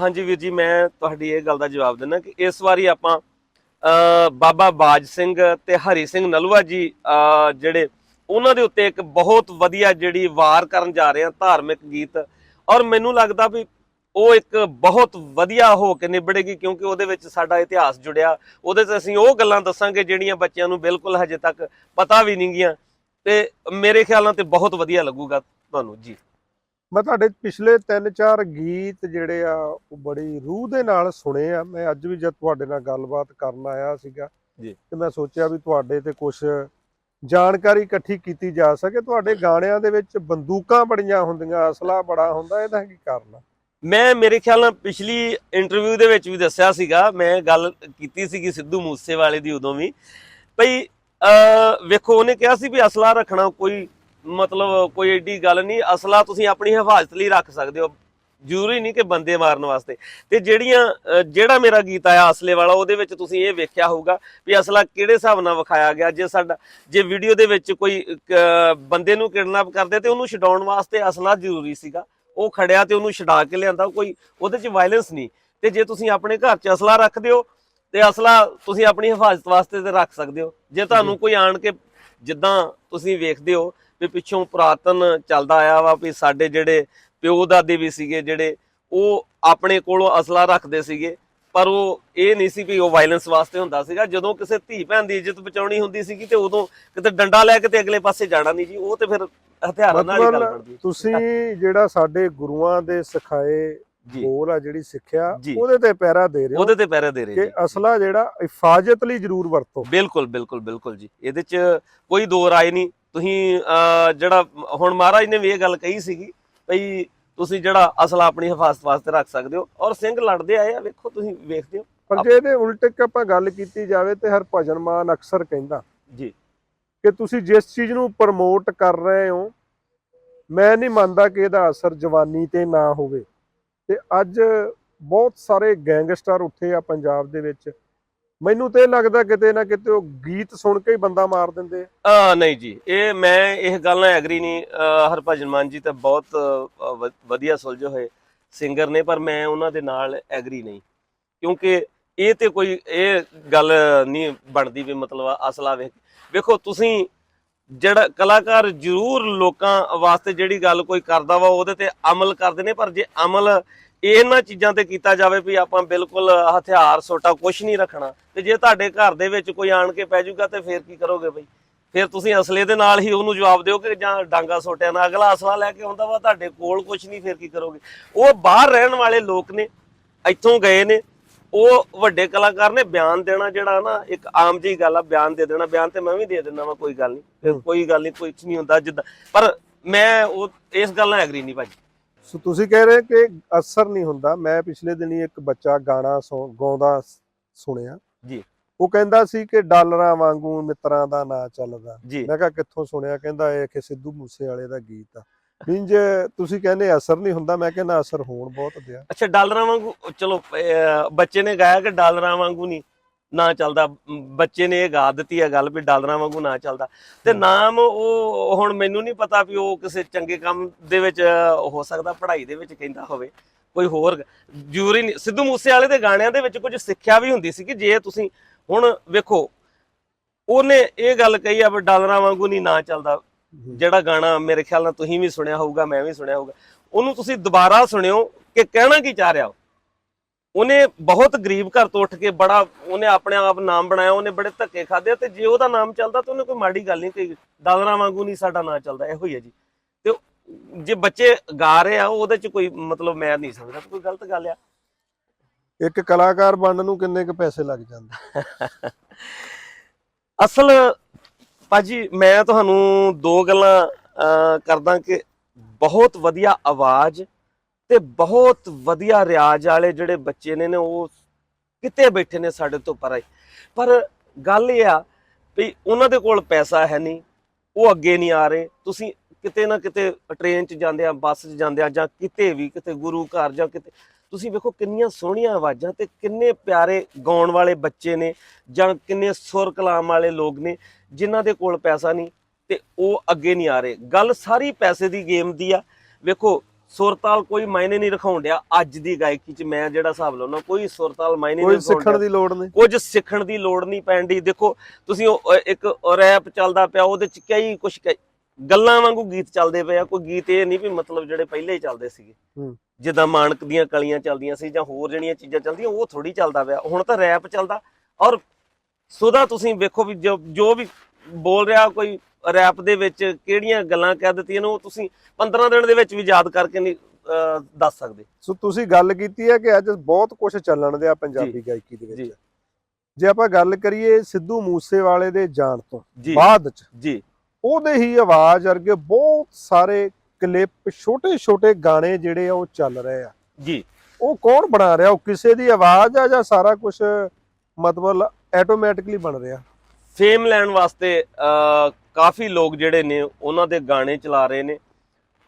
ਹਾਂਜੀ ਵੀਰ ਜੀ ਮੈਂ ਤੁਹਾਡੀ ਇਹ ਗੱਲ ਦਾ ਜਵਾਬ ਦਿੰਦਾ ਕਿ ਇਸ ਵਾਰੀ ਆਪਾਂ ਬਾਬਾ ਬਾਜ ਸਿੰਘ ਤੇ ਹਰੀ ਸਿੰਘ ਨਲੂਆ ਜੀ ਜਿਹੜੇ ਉਹਨਾਂ ਦੇ ਉੱਤੇ ਇੱਕ ਬਹੁਤ ਵਧੀਆ ਜਿਹੜੀ ਵਾਰ ਕਰਨ ਜਾ ਰਹੇ ਆ ਧਾਰਮਿਕ ਗੀਤ। ਔਰ ਮੈਨੂੰ ਲੱਗਦਾ ਵੀ ਉਹ ਇੱਕ ਬਹੁਤ ਵਧੀਆ ਹੋ ਕੇ ਨਿਬੜੇਗੀ ਕਿਉਂਕਿ ਉਹਦੇ ਵਿੱਚ ਸਾਡਾ ਇਤਿਹਾਸ ਜੁੜਿਆ। ਉਹਦੇ 'ਚ ਅਸੀਂ ਉਹ ਗੱਲਾਂ ਦੱਸਾਂਗੇ ਜਿਹੜੀਆਂ ਬੱਚਿਆਂ ਨੂੰ ਬਿਲਕੁਲ ਹਜੇ ਤੱਕ ਪਤਾ ਵੀ ਨਹੀਂ ਗੀਆਂ ਤੇ ਮੇਰੇ ਖਿਆਲ ਨਾਲ ਤੇ ਬਹੁਤ ਵਧੀਆ ਲੱਗੂਗਾ ਤੁਹਾਨੂੰ ਜੀ। ਮੈਂ ਤੁਹਾਡੇ ਪਿਛਲੇ 3-4 ਗੀਤ ਜਿਹੜੇ ਆ ਉਹ ਬੜੀ ਰੂਹ ਦੇ ਨਾਲ ਸੁਣੇ ਆ। ਮੈਂ ਅੱਜ ਵੀ ਜਦ ਤੁਹਾਡੇ ਨਾਲ ਗੱਲਬਾਤ ਕਰਨ ਆਇਆ ਸੀਗਾ ਜੀ। ਤੇ ਮੈਂ ਸੋਚਿਆ ਵੀ ਤੁਹਾਡੇ ਤੇ ਕੁਝ ਜਾਣਕਾਰੀ ਇਕੱਠੀ ਕੀਤੀ ਜਾ ਸਕੇ। ਤੁਹਾਡੇ ਗਾਣਿਆਂ ਦੇ ਵਿੱਚ ਬੰਦੂਕਾਂ ਬੜੀਆਂ ਹੁੰਦੀਆਂ ਅਸਲਾ ਬੜਾ ਹੁੰਦਾ ਇਹਦਾ ਕੀ ਕਾਰਨ ਆ? ਮੈਂ ਮੇਰੇ ਖਿਆਲ ਨਾਲ ਪਿਛਲੀ ਇੰਟਰਵਿਊ ਦੇ ਵਿੱਚ ਵੀ ਦੱਸਿਆ ਸੀਗਾ, ਮੈਂ ਗੱਲ ਕੀਤੀ ਸੀਗੀ ਸਿੱਧੂ ਮੂਸੇਵਾਲੇ ਦੀ ਉਦੋਂ ਵੀ। ਭਈ ਵੇਖੋ, ਉਹਨੇ ਕਿਹਾ ਸੀ ਵੀ ਅਸਲਾ ਰੱਖਣਾ ਕੋਈ ਮਤਲਬ ਕੋਈ ਏਡੀ ਗੱਲ ਨਹੀਂ, ਅਸਲਾ ਤੁਸੀਂ ਆਪਣੀ ਹਿਫਾਜ਼ਤ ਲਈ ਰੱਖ ਸਕਦੇ ਹੋ। ਜ਼ਰੂਰੀ ਨਹੀਂ ਕਿ ਬੰਦੇ ਮਾਰਨ ਵਾਸਤੇ। ਤੇ ਜਿਹੜੀਆਂ ਜਿਹੜਾ ਮੇਰਾ ਗੀਤ ਆਇਆ ਅਸਲੇ ਵਾਲਾ, ਉਹਦੇ ਵਿੱਚ ਤੁਸੀਂ ਇਹ ਵੇਖਿਆ ਹੋਊਗਾ ਵੀ ਅਸਲਾ ਕਿਹੜੇ ਹਿਸਾਬ ਨਾਲ ਵਿਖਾਇਆ ਗਿਆ। ਜੇ ਸਾਡਾ, ਜੇ ਵੀਡੀਓ ਦੇ ਵਿੱਚ ਕੋਈ ਬੰਦੇ ਨੂੰ ਕਿਡਨੈਪ ਕਰਦੇ ਤੇ ਉਹਨੂੰ ਛਡਾਉਣ ਵਾਸਤੇ ਅਸਲਾ ਜ਼ਰੂਰੀ ਸੀਗਾ। ਉਹ ਖੜਿਆ ਤੇ ਉਹਨੂੰ ਛਡਾ ਕੇ ਲਿਆਂਦਾ ਕੋਈ ਉਹਦੇ 'ਚ ਵਾਇਲੈਂਸ ਨਹੀਂ। ਤੇ ਜੇ ਤੁਸੀਂ ਆਪਣੇ ਘਰ 'ਚ ਅਸਲਾ ਰੱਖਦੇ ਹੋ ਤੇ ਅਸਲਾ ਤੁਸੀਂ ਆਪਣੀ ਹਿਫਾਜ਼ਤ ਵਾਸਤੇ ਤੇ ਰੱਖ ਸਕਦੇ ਹੋ। ਜੇ ਤੁਹਾਨੂੰ ਕੋਈ ਆਣ ਕੇ ਜਿੱਦਾਂ ਤੁਸੀਂ ਵੇਖਦੇ ਹੋ ਵੀ ਪਿੱਛੋਂ ਪੁਰਾਤਨ ਚੱਲਦਾ ਆਇਆ ਵਾ ਵੀ ਸਾਡੇ ਜਿਹੜੇ ਪਿਓ ਦਾਦੇ ਵੀ ਸੀਗੇ ਜਿਹੜੇ ਉਹ ਆਪਣੇ ਕੋਲੋਂ ਅਸਲਾ ਰੱਖਦੇ ਸੀਗੇ ਪਰ ਉਹ ਇਹ ਨਹੀਂ ਸੀ ਵੀ ਉਹ ਵਾਇਲੈਂਸ ਵਾਸਤੇ ਹੁੰਦਾ ਸੀਗਾ। ਜਦੋਂ ਕਿਸੇ ਧੀ ਭੈਣ ਦੀ ਇੱਜ਼ਤ ਬਚਾਉਣੀ ਹੁੰਦੀ ਸੀਗੀ ਤੇ ਉਦੋਂ ਕਿਤੇ ਡੰਡਾ ਲੈ ਕੇ ਤੇ ਅਗਲੇ ਪਾਸੇ ਜਾਣਾ ਨਹੀਂ ਜੀ ਉਹ ਤੇ ਫਿਰ ਹਥਿਆਰਾਂ ਨਾਲ ਹੀ ਗੱਲ ਬਣਦੀ ਤੁਸੀਂ ਜਿਹੜਾ ਸਾਡੇ ਗੁਰੂਆਂ ਦੇ ਸਿਖਾਏ ਬੋਲ ਆ ਜਿਹੜੀ ਸਿੱਖਿਆ। ਉਹਦੇ ਤੇ ਪੈਰਾ ਦੇ ਰਹੇ ਹੋ ਉਹਦੇ ਤੇ ਪਹਿਰੇ ਦੇ ਰਹੇ ਕਿ ਅਸਲਾ ਜਿਹੜਾ ਹਿਫਾਜ਼ਤ ਲਈ ਜ਼ਰੂਰ ਵਰਤੋ। ਬਿਲਕੁਲ ਬਿਲਕੁਲ ਬਿਲਕੁਲ ਜੀ। ਇਹਦੇ ਚ ਕੋਈ ਦੋ ਰਾਏ ਨਹੀਂ। ਤੁਸੀਂ ਜਿਹੜਾ ਹੁਣ ਮਹਾਰਾਜ ਨੇ ਵੀ ਇਹ ਗੱਲ ਕਹੀ ਸੀਗੀ ਭਈ ਤੁਸੀਂ ਜਿਹੜਾ ਅਸਲਾ ਆਪਣੀ ਹਿਫਾਜ਼ਤ ਵਾਸਤੇ ਰੱਖ ਸਕਦੇ ਹੋ ਔਰ ਸਿੰਘ ਲੜਦੇ ਆਏ ਆ ਵੇਖੋ ਤੁਸੀਂ ਵੇਖਦੇ ਹੋ। ਪਰ ਜੇ ਇਹਦੇ ਉਲਟ ਕਿ ਆਪਾਂ ਗੱਲ ਕੀਤੀ ਜਾਵੇ ਤੇ ਹਰਭਜਨ ਮਾਨ ਅਕਸਰ ਕਹਿੰਦਾ ਜੀ। ਕਿ ਤੁਸੀਂ ਜਿਸ ਚੀਜ਼ ਨੂੰ ਪ੍ਰਮੋਟ ਕਰ ਰਹੇ ਹੋ ਮੈਂ ਨਹੀਂ ਮੰਨਦਾ ਕਿ ਇਹਦਾ ਅਸਰ ਜਵਾਨੀ ਤੇ ਨਾ ਹੋਵੇ। ਤੇ ਅੱਜ ਬਹੁਤ ਸਾਰੇ ਗੈਂਗਸਟਰ ਉੱਠੇ ਆ ਪੰਜਾਬ ਦੇ ਵਿੱਚ ਮੈਨੂੰ ਤੇ ਇਹ ਲੱਗਦਾ ਕਿਤੇ ਨਾ ਕਿਤੇ ਉਹ ਗੀਤ ਸੁਣ ਕੇ ਹੀ ਬੰਦਾ ਮਾਰ ਦਿੰਦੇ ਆ। ਨਹੀਂ ਜੀ, ਇਹ ਮੈਂ ਇਹ ਗੱਲ ਨਾਲ ਐਗਰੀ ਨਹੀਂ ਹਰਭਜਨ ਮਾਨ ਜੀ ਤਾਂ ਬਹੁਤ ਵਧੀਆ ਸੁਲਝੇ ਹੋਏ ਸਿੰਗਰ ਨੇ, ਪਰ ਮੈਂ ਉਹਨਾਂ ਦੇ ਨਾਲ ਐਗਰੀ ਨਹੀਂ। ਕਿਉਂਕਿ ਇਹ ਤੇ ਕੋਈ, ਇਹ ਗੱਲ ਨਹੀਂ ਬਣਦੀ ਵੀ ਮਤਲਬ ਅਸਲਾ ਵੇਖ, ਵੇਖੋ ਤੁਸੀਂ ਜਿਹੜਾ ਕਲਾਕਾਰ ਜ਼ਰੂਰ ਲੋਕਾਂ ਵਾਸਤੇ ਜਿਹੜੀ ਗੱਲ ਕੋਈ ਕਰਦਾ ਵਾ, ਉਹਦੇ ਤੇ ਅਮਲ ਕਰਦੇ ਨੇ, ਪਰ ਜੇ ਅਮਲ ਇਹਨਾਂ ਚੀਜ਼ਾਂ ਤੇ ਕੀਤਾ ਜਾਵੇ ਵੀ ਆਪਾਂ ਬਿਲਕੁਲ ਹਥਿਆਰ ਸੋਟਾ ਕੁਝ ਨਹੀਂ ਰੱਖਣਾ। ਤੇ ਜੇ ਤੁਹਾਡੇ ਘਰ ਦੇ ਵਿੱਚ ਕੋਈ ਆਣ ਕੇ ਪੈ ਜਾਊਗਾ ਤੇ ਫੇਰ ਕੀ ਕਰੋਗੇ ਬਈ? ਫਿਰ ਤੁਸੀਂ ਅਸਲੇ ਦੇ ਨਾਲ ਹੀ ਉਹਨੂੰ ਜਵਾਬ ਦਿਓ ਕਿ ਜਾਂ ਡਾਂਗਾ ਸੋਟਿਆਂ ਨਾਲ। ਅਗਲਾ ਅਸਲਾ ਲੈ ਕੇ ਆਉਂਦਾ ਵਾ ਤੁਹਾਡੇ ਕੋਲ ਕੁਝ ਨਹੀਂ ਫਿਰ ਕੀ ਕਰੋਗੇ? ਉਹ ਬਾਹਰ ਰਹਿਣ ਵਾਲੇ ਲੋਕ ਨੇ ਇੱਥੋਂ ਗਏ ਨੇ ਉਹ ਵੱਡੇ ਕਲਾਕਾਰ ਨੇ ਬਿਆਨ ਦੇਣਾ ਜਿਹੜਾ ਨਾ ਇੱਕ ਆਮ ਜਿਹੀ ਗੱਲ ਆ ਬਿਆਨ ਦੇ ਦੇਣਾ। ਬਿਆਨ ਤੇ ਮੈਂ ਵੀ ਦੇ ਦਿੰਦਾ ਵਾ ਕੋਈ ਗੱਲ ਨਹੀਂ। ਕੋਈ ਗੱਲ ਨਹੀਂ ਕੁਝ ਨਹੀਂ ਹੁੰਦਾ ਜਿੱਦਾਂ। ਪਰ ਮੈਂ ਉਹ ਇਸ ਗੱਲ ਨਾਲ ਐਗਰੀ ਨਹੀਂ ਭਾਜੀ। ਸੋ ਤੁਸੀਂ ਕਹਿ ਰਹੇ ਕਿ ਅਸਰ ਨਹੀਂ ਹੁੰਦਾ। ਮੈਂ ਪਿਛਲੇ ਦਿਨੀ ਇੱਕ ਬੱਚਾ ਗਾਣਾ ਗਾਉਂਦਾ ਸੁਣਿਆ। ਜੀ। ਉਹ ਕਹਿੰਦਾ ਸੀ ਕਿ ਡਾਲਰਾਂ ਵਾਂਗੂ ਮਿੱਤਰਾਂ ਦਾ ਨਾਂ ਚੱਲਦਾ। ਮੈਂ ਕਿਹਾ ਕਿੱਥੋਂ ਸੁਣਿਆ? ਕਹਿੰਦਾ ਇਹ ਕਿ ਸਿੱਧੂ ਮੂਸੇ ਵਾਲੇ ਦਾ ਗੀਤ ਆ। ਇੰਜ ਤੁਸੀਂ ਕਹਿੰਦੇ ਅਸਰ ਨਹੀਂ ਹੁੰਦਾ। ਮੈਂ ਕਹਿੰਦਾ ਅਸਰ ਹੋਣ ਬਹੁਤ ਦਿਆ ਅੱਛਾ ਡਾਲਰਾਂ ਵਾਂਗੂ ਚਲੋ ਬੱਚੇ ਨੇ ਗਾਇਆ ਕਿ ਡਾਲਰਾਂ ਵਾਂਗੂ ਨਹੀਂ? ਨਾ ਚੱਲਦਾ ਬੱਚੇ ਨੇ ਇਹ ਗਾ ਦਿੱਤੀ ਹੈ ਗੱਲ ਵੀ ਡਾਲਰਾਂ ਵਾਂਗੂ ਨਾ ਚੱਲਦਾ ਤੇ। ਨਾਮ ਉਹ ਹੁਣ ਮੈਨੂੰ ਨਹੀਂ ਪਤਾ ਵੀ ਉਹ ਕਿਸੇ ਚੰਗੇ ਕੰਮ ਦੇ ਵਿੱਚ ਹੋ ਸਕਦਾ ਪੜ੍ਹਾਈ ਦੇ ਵਿੱਚ ਕਹਿੰਦਾ ਹੋਵੇ ਕੋਈ ਹੋਰ ਜ਼ਰੂਰੀ ਨਹੀਂ ਸਿੱਧੂ ਮੂਸੇ ਵਾਲੇ ਦੇ ਗਾਣਿਆਂ ਦੇ ਵਿੱਚ ਕੁਝ ਸਿੱਖਿਆ ਵੀ ਹੁੰਦੀ ਸੀ ਕਿ ਜੇ ਤੁਸੀਂ ਹੁਣ ਵੇਖੋ ਉਹਨੇ ਇਹ ਗੱਲ ਕਹੀ ਆ ਵੀ ਡਾਲਰਾਂ ਵਾਂਗੂ ਨਹੀਂ ਨਾ ਚੱਲਦਾ ਜਿਹੜਾ ਗਾਣਾ ਮੇਰੇ ਖਿਆਲ ਨਾਲ ਤੁਸੀਂ ਵੀ ਸੁਣਿਆ ਹੋਊਗਾ ਮੈਂ ਵੀ ਸੁਣਿਆ ਹੋਊਗਾ ਉਹਨੂੰ ਤੁਸੀਂ ਦੁਬਾਰਾ ਸੁਣਿਓ ਕਿ ਕਹਿਣਾ ਕੀ ਚਾਹ ਰਿਹਾ ਉਹ। ਉਹਨੇ ਬਹੁਤ ਗਰੀਬ ਘਰ ਤੋਂ ਉੱਠ ਕੇ ਬੜਾ ਉਹਨੇ ਆਪਣੇ ਆਪ ਨਾਮ ਬਣਾਇਆ ਉਹਨੇ ਬੜੇ ਧੱਕੇ ਖਾਦੇ ਤੇ ਜੇ ਉਹਦਾ ਨਾਮ ਚੱਲਦਾ ਤਾਂ ਉਹਨੇ ਕੋਈ ਮਾੜੀ ਗੱਲ ਨਹੀਂ ਕਹੀ ਦਾਦਰਾ ਵਾਂਗੂ ਨਹੀਂ ਸਾਡਾ ਨਾਂ ਚੱਲਦਾ ਇਹੋ ਹੀ ਹੈ ਜੀ। ਤੇ ਜੇ ਬੱਚੇ ਗਾ ਰਹੇ ਆ ਉਹਦੇ ਚ ਕੋਈ ਮਤਲਬ ਮੈਂ ਨਹੀਂ ਸਮਝਦਾ ਕੋਈ ਗਲਤ ਗੱਲ ਆ। ਇੱਕ ਕਲਾਕਾਰ ਬਣਨ ਨੂੰ ਕਿੰਨੇ ਕੁ ਪੈਸੇ ਲੱਗ ਜਾਂਦੇ? ਅਸਲ ਭਾਜੀ ਮੈਂ ਤੁਹਾਨੂੰ ਦੋ ਗੱਲਾਂ ਕਰਦਾ ਕਿ ਬਹੁਤ ਵਧੀਆ ਆਵਾਜ਼ ਤੇ ਬਹੁਤ ਵਧੀਆ ਰਿਆਜ਼ ਵਾਲੇ ਜਿਹੜੇ ਬੱਚੇ ਨੇ ਨੇ ਉਹ ਕਿਤੇ ਬੈਠੇ ਨੇ ਸਾਡੇ ਤੋਂ ਪਰੇ ਪਰ ਗੱਲ ਇਹ ਆ ਵੀ ਉਹਨਾਂ ਦੇ ਕੋਲ ਪੈਸਾ ਹੈ ਨਹੀਂ, ਉਹ ਅੱਗੇ ਨਹੀਂ ਆ ਰਹੇ। ਤੁਸੀਂ ਕਿਤੇ ਨਾ ਕਿਤੇ ਟ੍ਰੇਨ 'ਚ ਜਾਂਦੇ ਆ, ਬੱਸ 'ਚ ਜਾਂਦੇ ਆ, ਜਾਂ ਕਿਤੇ ਵੀ, ਕਿਤੇ ਗੁਰੂ ਘਰ ਜਾਂ ਕਿਤੇ, ਤੁਸੀਂ ਵੇਖੋ ਕਿੰਨੀਆਂ ਸੋਹਣੀਆਂ ਆਵਾਜ਼ਾਂ ਤੇ ਕਿੰਨੇ ਪਿਆਰੇ ਗਾਉਣ ਵਾਲੇ ਬੱਚੇ ਨੇ, ਜਾਂ ਕਿੰਨੇ ਸੁਰ ਕਲਾਮ ਵਾਲੇ ਲੋਕ ਨੇ, ਜਿਨ੍ਹਾਂ ਦੇ ਕੋਲ ਪੈਸਾ ਨਹੀਂ ਤੇ ਉਹ ਅੱਗੇ ਨਹੀਂ ਆ ਰਹੇ। ਗੱਲ ਸਾਰੀ ਪੈਸੇ ਦੀ ਗੇਮ ਦੀ ਆ। ਵੇਖੋ ਸੁਰਤਾਲ ਕੋਈ ਮਾਇਨੇ ਨਹੀਂ ਰਖਾਉਣ ਡਿਆ ਅੱਜ ਦੀ ਗਾਇਕੀ 'ਚ ਮੈਂ ਜਿਹੜਾ ਹਿਸਾਬ ਲਾਉਣਾ ਕੋਈ ਸੁਰਤਾਲ ਮਾਇਨੇ ਕੋਈ ਨਹੀਂ ਰਖਾਉਣ ਸਿੱਖਣ। ਦੀ ਲੋੜ ਨਹੀਂ। ਕੁਝ ਸਿੱਖਣ ਦੀ ਲੋੜ ਨਹੀਂ ਪੈਂਦੀ ਦੇਖੋ ਤੁਸੀਂ ਇੱਕ ਰੈਪ ਚੱਲਦਾ ਪਿਆ ਉਹਦੇ ਚ ਕਈ ਕੁਝ ਗੱਲਾਂ ਵਾਂਗੂ ਗੀਤ ਚੱਲਦੇ ਪਏ ਆ। ਕੋਈ ਗੀਤ ਇਹ ਨਹੀਂ ਵੀ ਮਤਲਬ ਜਿਹੜੇ ਪਹਿਲੇ ਹੀ ਚੱਲਦੇ ਸੀਗੇ। ਜਿੱਦਾਂ ਮਾਨਕ ਦੀਆਂ ਕਲੀਆਂ ਚੱਲਦੀਆਂ ਸੀ ਜਾਂ ਹੋਰ ਜਿਹੜੀਆਂ ਚੀਜ਼ਾਂ ਚੱਲਦੀਆਂ ਉਹ ਥੋੜੀ ਚੱਲਦਾ ਪਿਆ। ਹੁਣ ਤਾਂ ਰੈਪ ਚੱਲਦਾ। ਔਰ ਸੁਦਾ ਤੁਸੀਂ ਵੇਖੋ ਵੀ ਜੋ ਵੀ ਬੋਲ ਰਿਹਾ ਕੋਈ ਰੈਪ ਦੇ ਵਿੱਚ ਕਿਹੜੀਆਂ ਗੱਲਾਂ ਕਹਿ ਦਿੱਤੀਆਂ ਨੇ ਉਹ ਤੁਸੀਂ 15 ਦਿਨ ਦੇ ਵਿੱਚ ਵੀ ਯਾਦ ਕਰਕੇ ਨਹੀਂ ਦੱਸ ਸਕਦੇ। ਸੋ ਤੁਸੀਂ ਗੱਲ ਕੀਤੀ ਹੈ ਕਿ ਅੱਜ ਬਹੁਤ ਕੁਝ ਚੱਲਣ ਦਿਆ ਪੰਜਾਬੀ ਗਾਇਕੀ ਦੇ। ਵਿੱਚ। ਜੇ। ਆਪਾਂ ਗੱਲ ਕਰੀਏ ਸਿੱਧੂ ਮੂਸੇਵਾਲੇ ਦੇ ਜਾਣ ਤੋਂ ਬਾਅਦ ਚ ਜੀ। ਉਹਦੇ ਹੀ ਆਵਾਜ਼ ਵਰਗੇ ਬਹੁਤ ਸਾਰੇ ਕਲਿੱਪ ਛੋਟੇ-ਛੋਟੇ ਗਾਣੇ ਜਿਹੜੇ ਆ ਉਹ ਚੱਲ ਰਹੇ ਆ। ਜੀ। ਉਹ ਕੌਣ ਬਣਾ ਰਿਹਾ? ਉਹ ਕਿਸੇ ਦੀ ਆਵਾਜ਼ ਆ ਜਾਂ ਸਾਰਾ ਕੁਝ ਮਤਲਬ ਆਟੋਮੈਟਿਕਲੀ ਬਣ ਰਿਹਾ? ਫੇਮ ਲੈਣ ਵਾਸਤੇ ਕਾਫੀ ਲੋਕ ਜਿਹੜੇ ਨੇ, ਉਹਨਾਂ ਦੇ ਗਾਣੇ ਚਲਾ ਰਹੇ ਨੇ।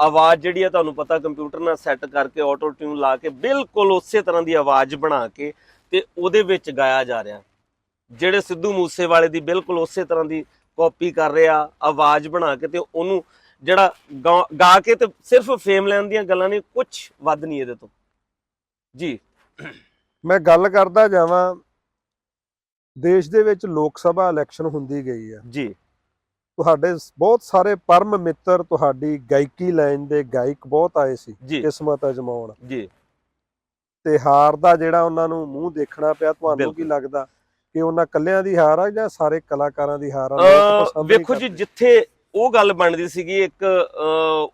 ਆਵਾਜ਼ ਜਿਹੜੀ ਆ, ਤੁਹਾਨੂੰ ਪਤਾ ਕੰਪਿਊਟਰ ਨਾਲ ਸੈੱਟ ਕਰਕੇ ਆਟੋ ਟਿਊਨ ਲਾ ਕੇ ਬਿਲਕੁਲ ਉਸੇ ਤਰ੍ਹਾਂ ਦੀ ਆਵਾਜ਼ ਬਣਾ ਕੇ ਤੇ ਉਹਦੇ ਵਿੱਚ ਗਾਇਆ ਜਾ ਰਿਹਾ। ਜਿਹੜੇ ਸਿੱਧੂ ਮੂਸੇਵਾਲੇ ਦੀ ਬਿਲਕੁਲ ਉਸੇ ਤਰ੍ਹਾਂ ਦੀ ਕਾਪੀ ਕਰ ਰਿਹਾ, ਆਵਾਜ਼ ਬਣਾ ਕੇ ਤੇ ਉਹਨੂੰ ਜਿਹੜਾ ਗਾ- ਗਾ ਕੇ ਤੇ ਸਿਰਫ ਫੇਮ ਲੈਣ ਦੀਆਂ ਗੱਲਾਂ ਨੇ ਕੁਝ ਵੱਧ ਨਹੀਂ ਇਹਦੇ ਤੋਂ। ਜੀ। ਮੈਂ ਗੱਲ ਕਰਦਾ ਜਾਵਾਂ ਦੇਸ਼ ਦੇ ਵਿੱਚ ਲੋਕ ਸਭਾ ਇਲੈਕਸ਼ਨ ਹੁੰਦੀ ਗਈ ਆ ਜੀ। ਤੁਹਾਡੇ ਬਹੁਤ ਸਾਰੇ ਪਰਮ ਮਿੱਤਰ ਤੁਹਾਡੀ ਗਾਇਕੀ ਲਾਈਨ ਦੇ ਗਾਇਕ ਬਹੁਤ ਆਏ ਸੀ ਕਿਸਮਤ ਅਜਮਾਉਣ। ਜੀ। ਤੇ ਹਾਰ ਦਾ ਜਿਹੜਾ ਉਹਨਾਂ ਨੂੰ ਮੂੰਹ ਦੇਖਣਾ ਪਿਆ ਤੁਹਾਨੂੰ ਕੀ। ਲੱਗਦਾ ਕਿ ਉਹਨਾਂ ਕੱਲਿਆਂ ਦੀ ਹਾਰ ਆ ਜਾਂ ਸਾਰੇ ਕਲਾਕਾਰਾਂ ਦੀ ਹਾਰ ਆ? ਵੇਖੋ ਜੀ। ਜਿੱਥੇ ਉਹ ਗੱਲ ਬਣਦੀ ਸੀਗੀ ਇੱਕ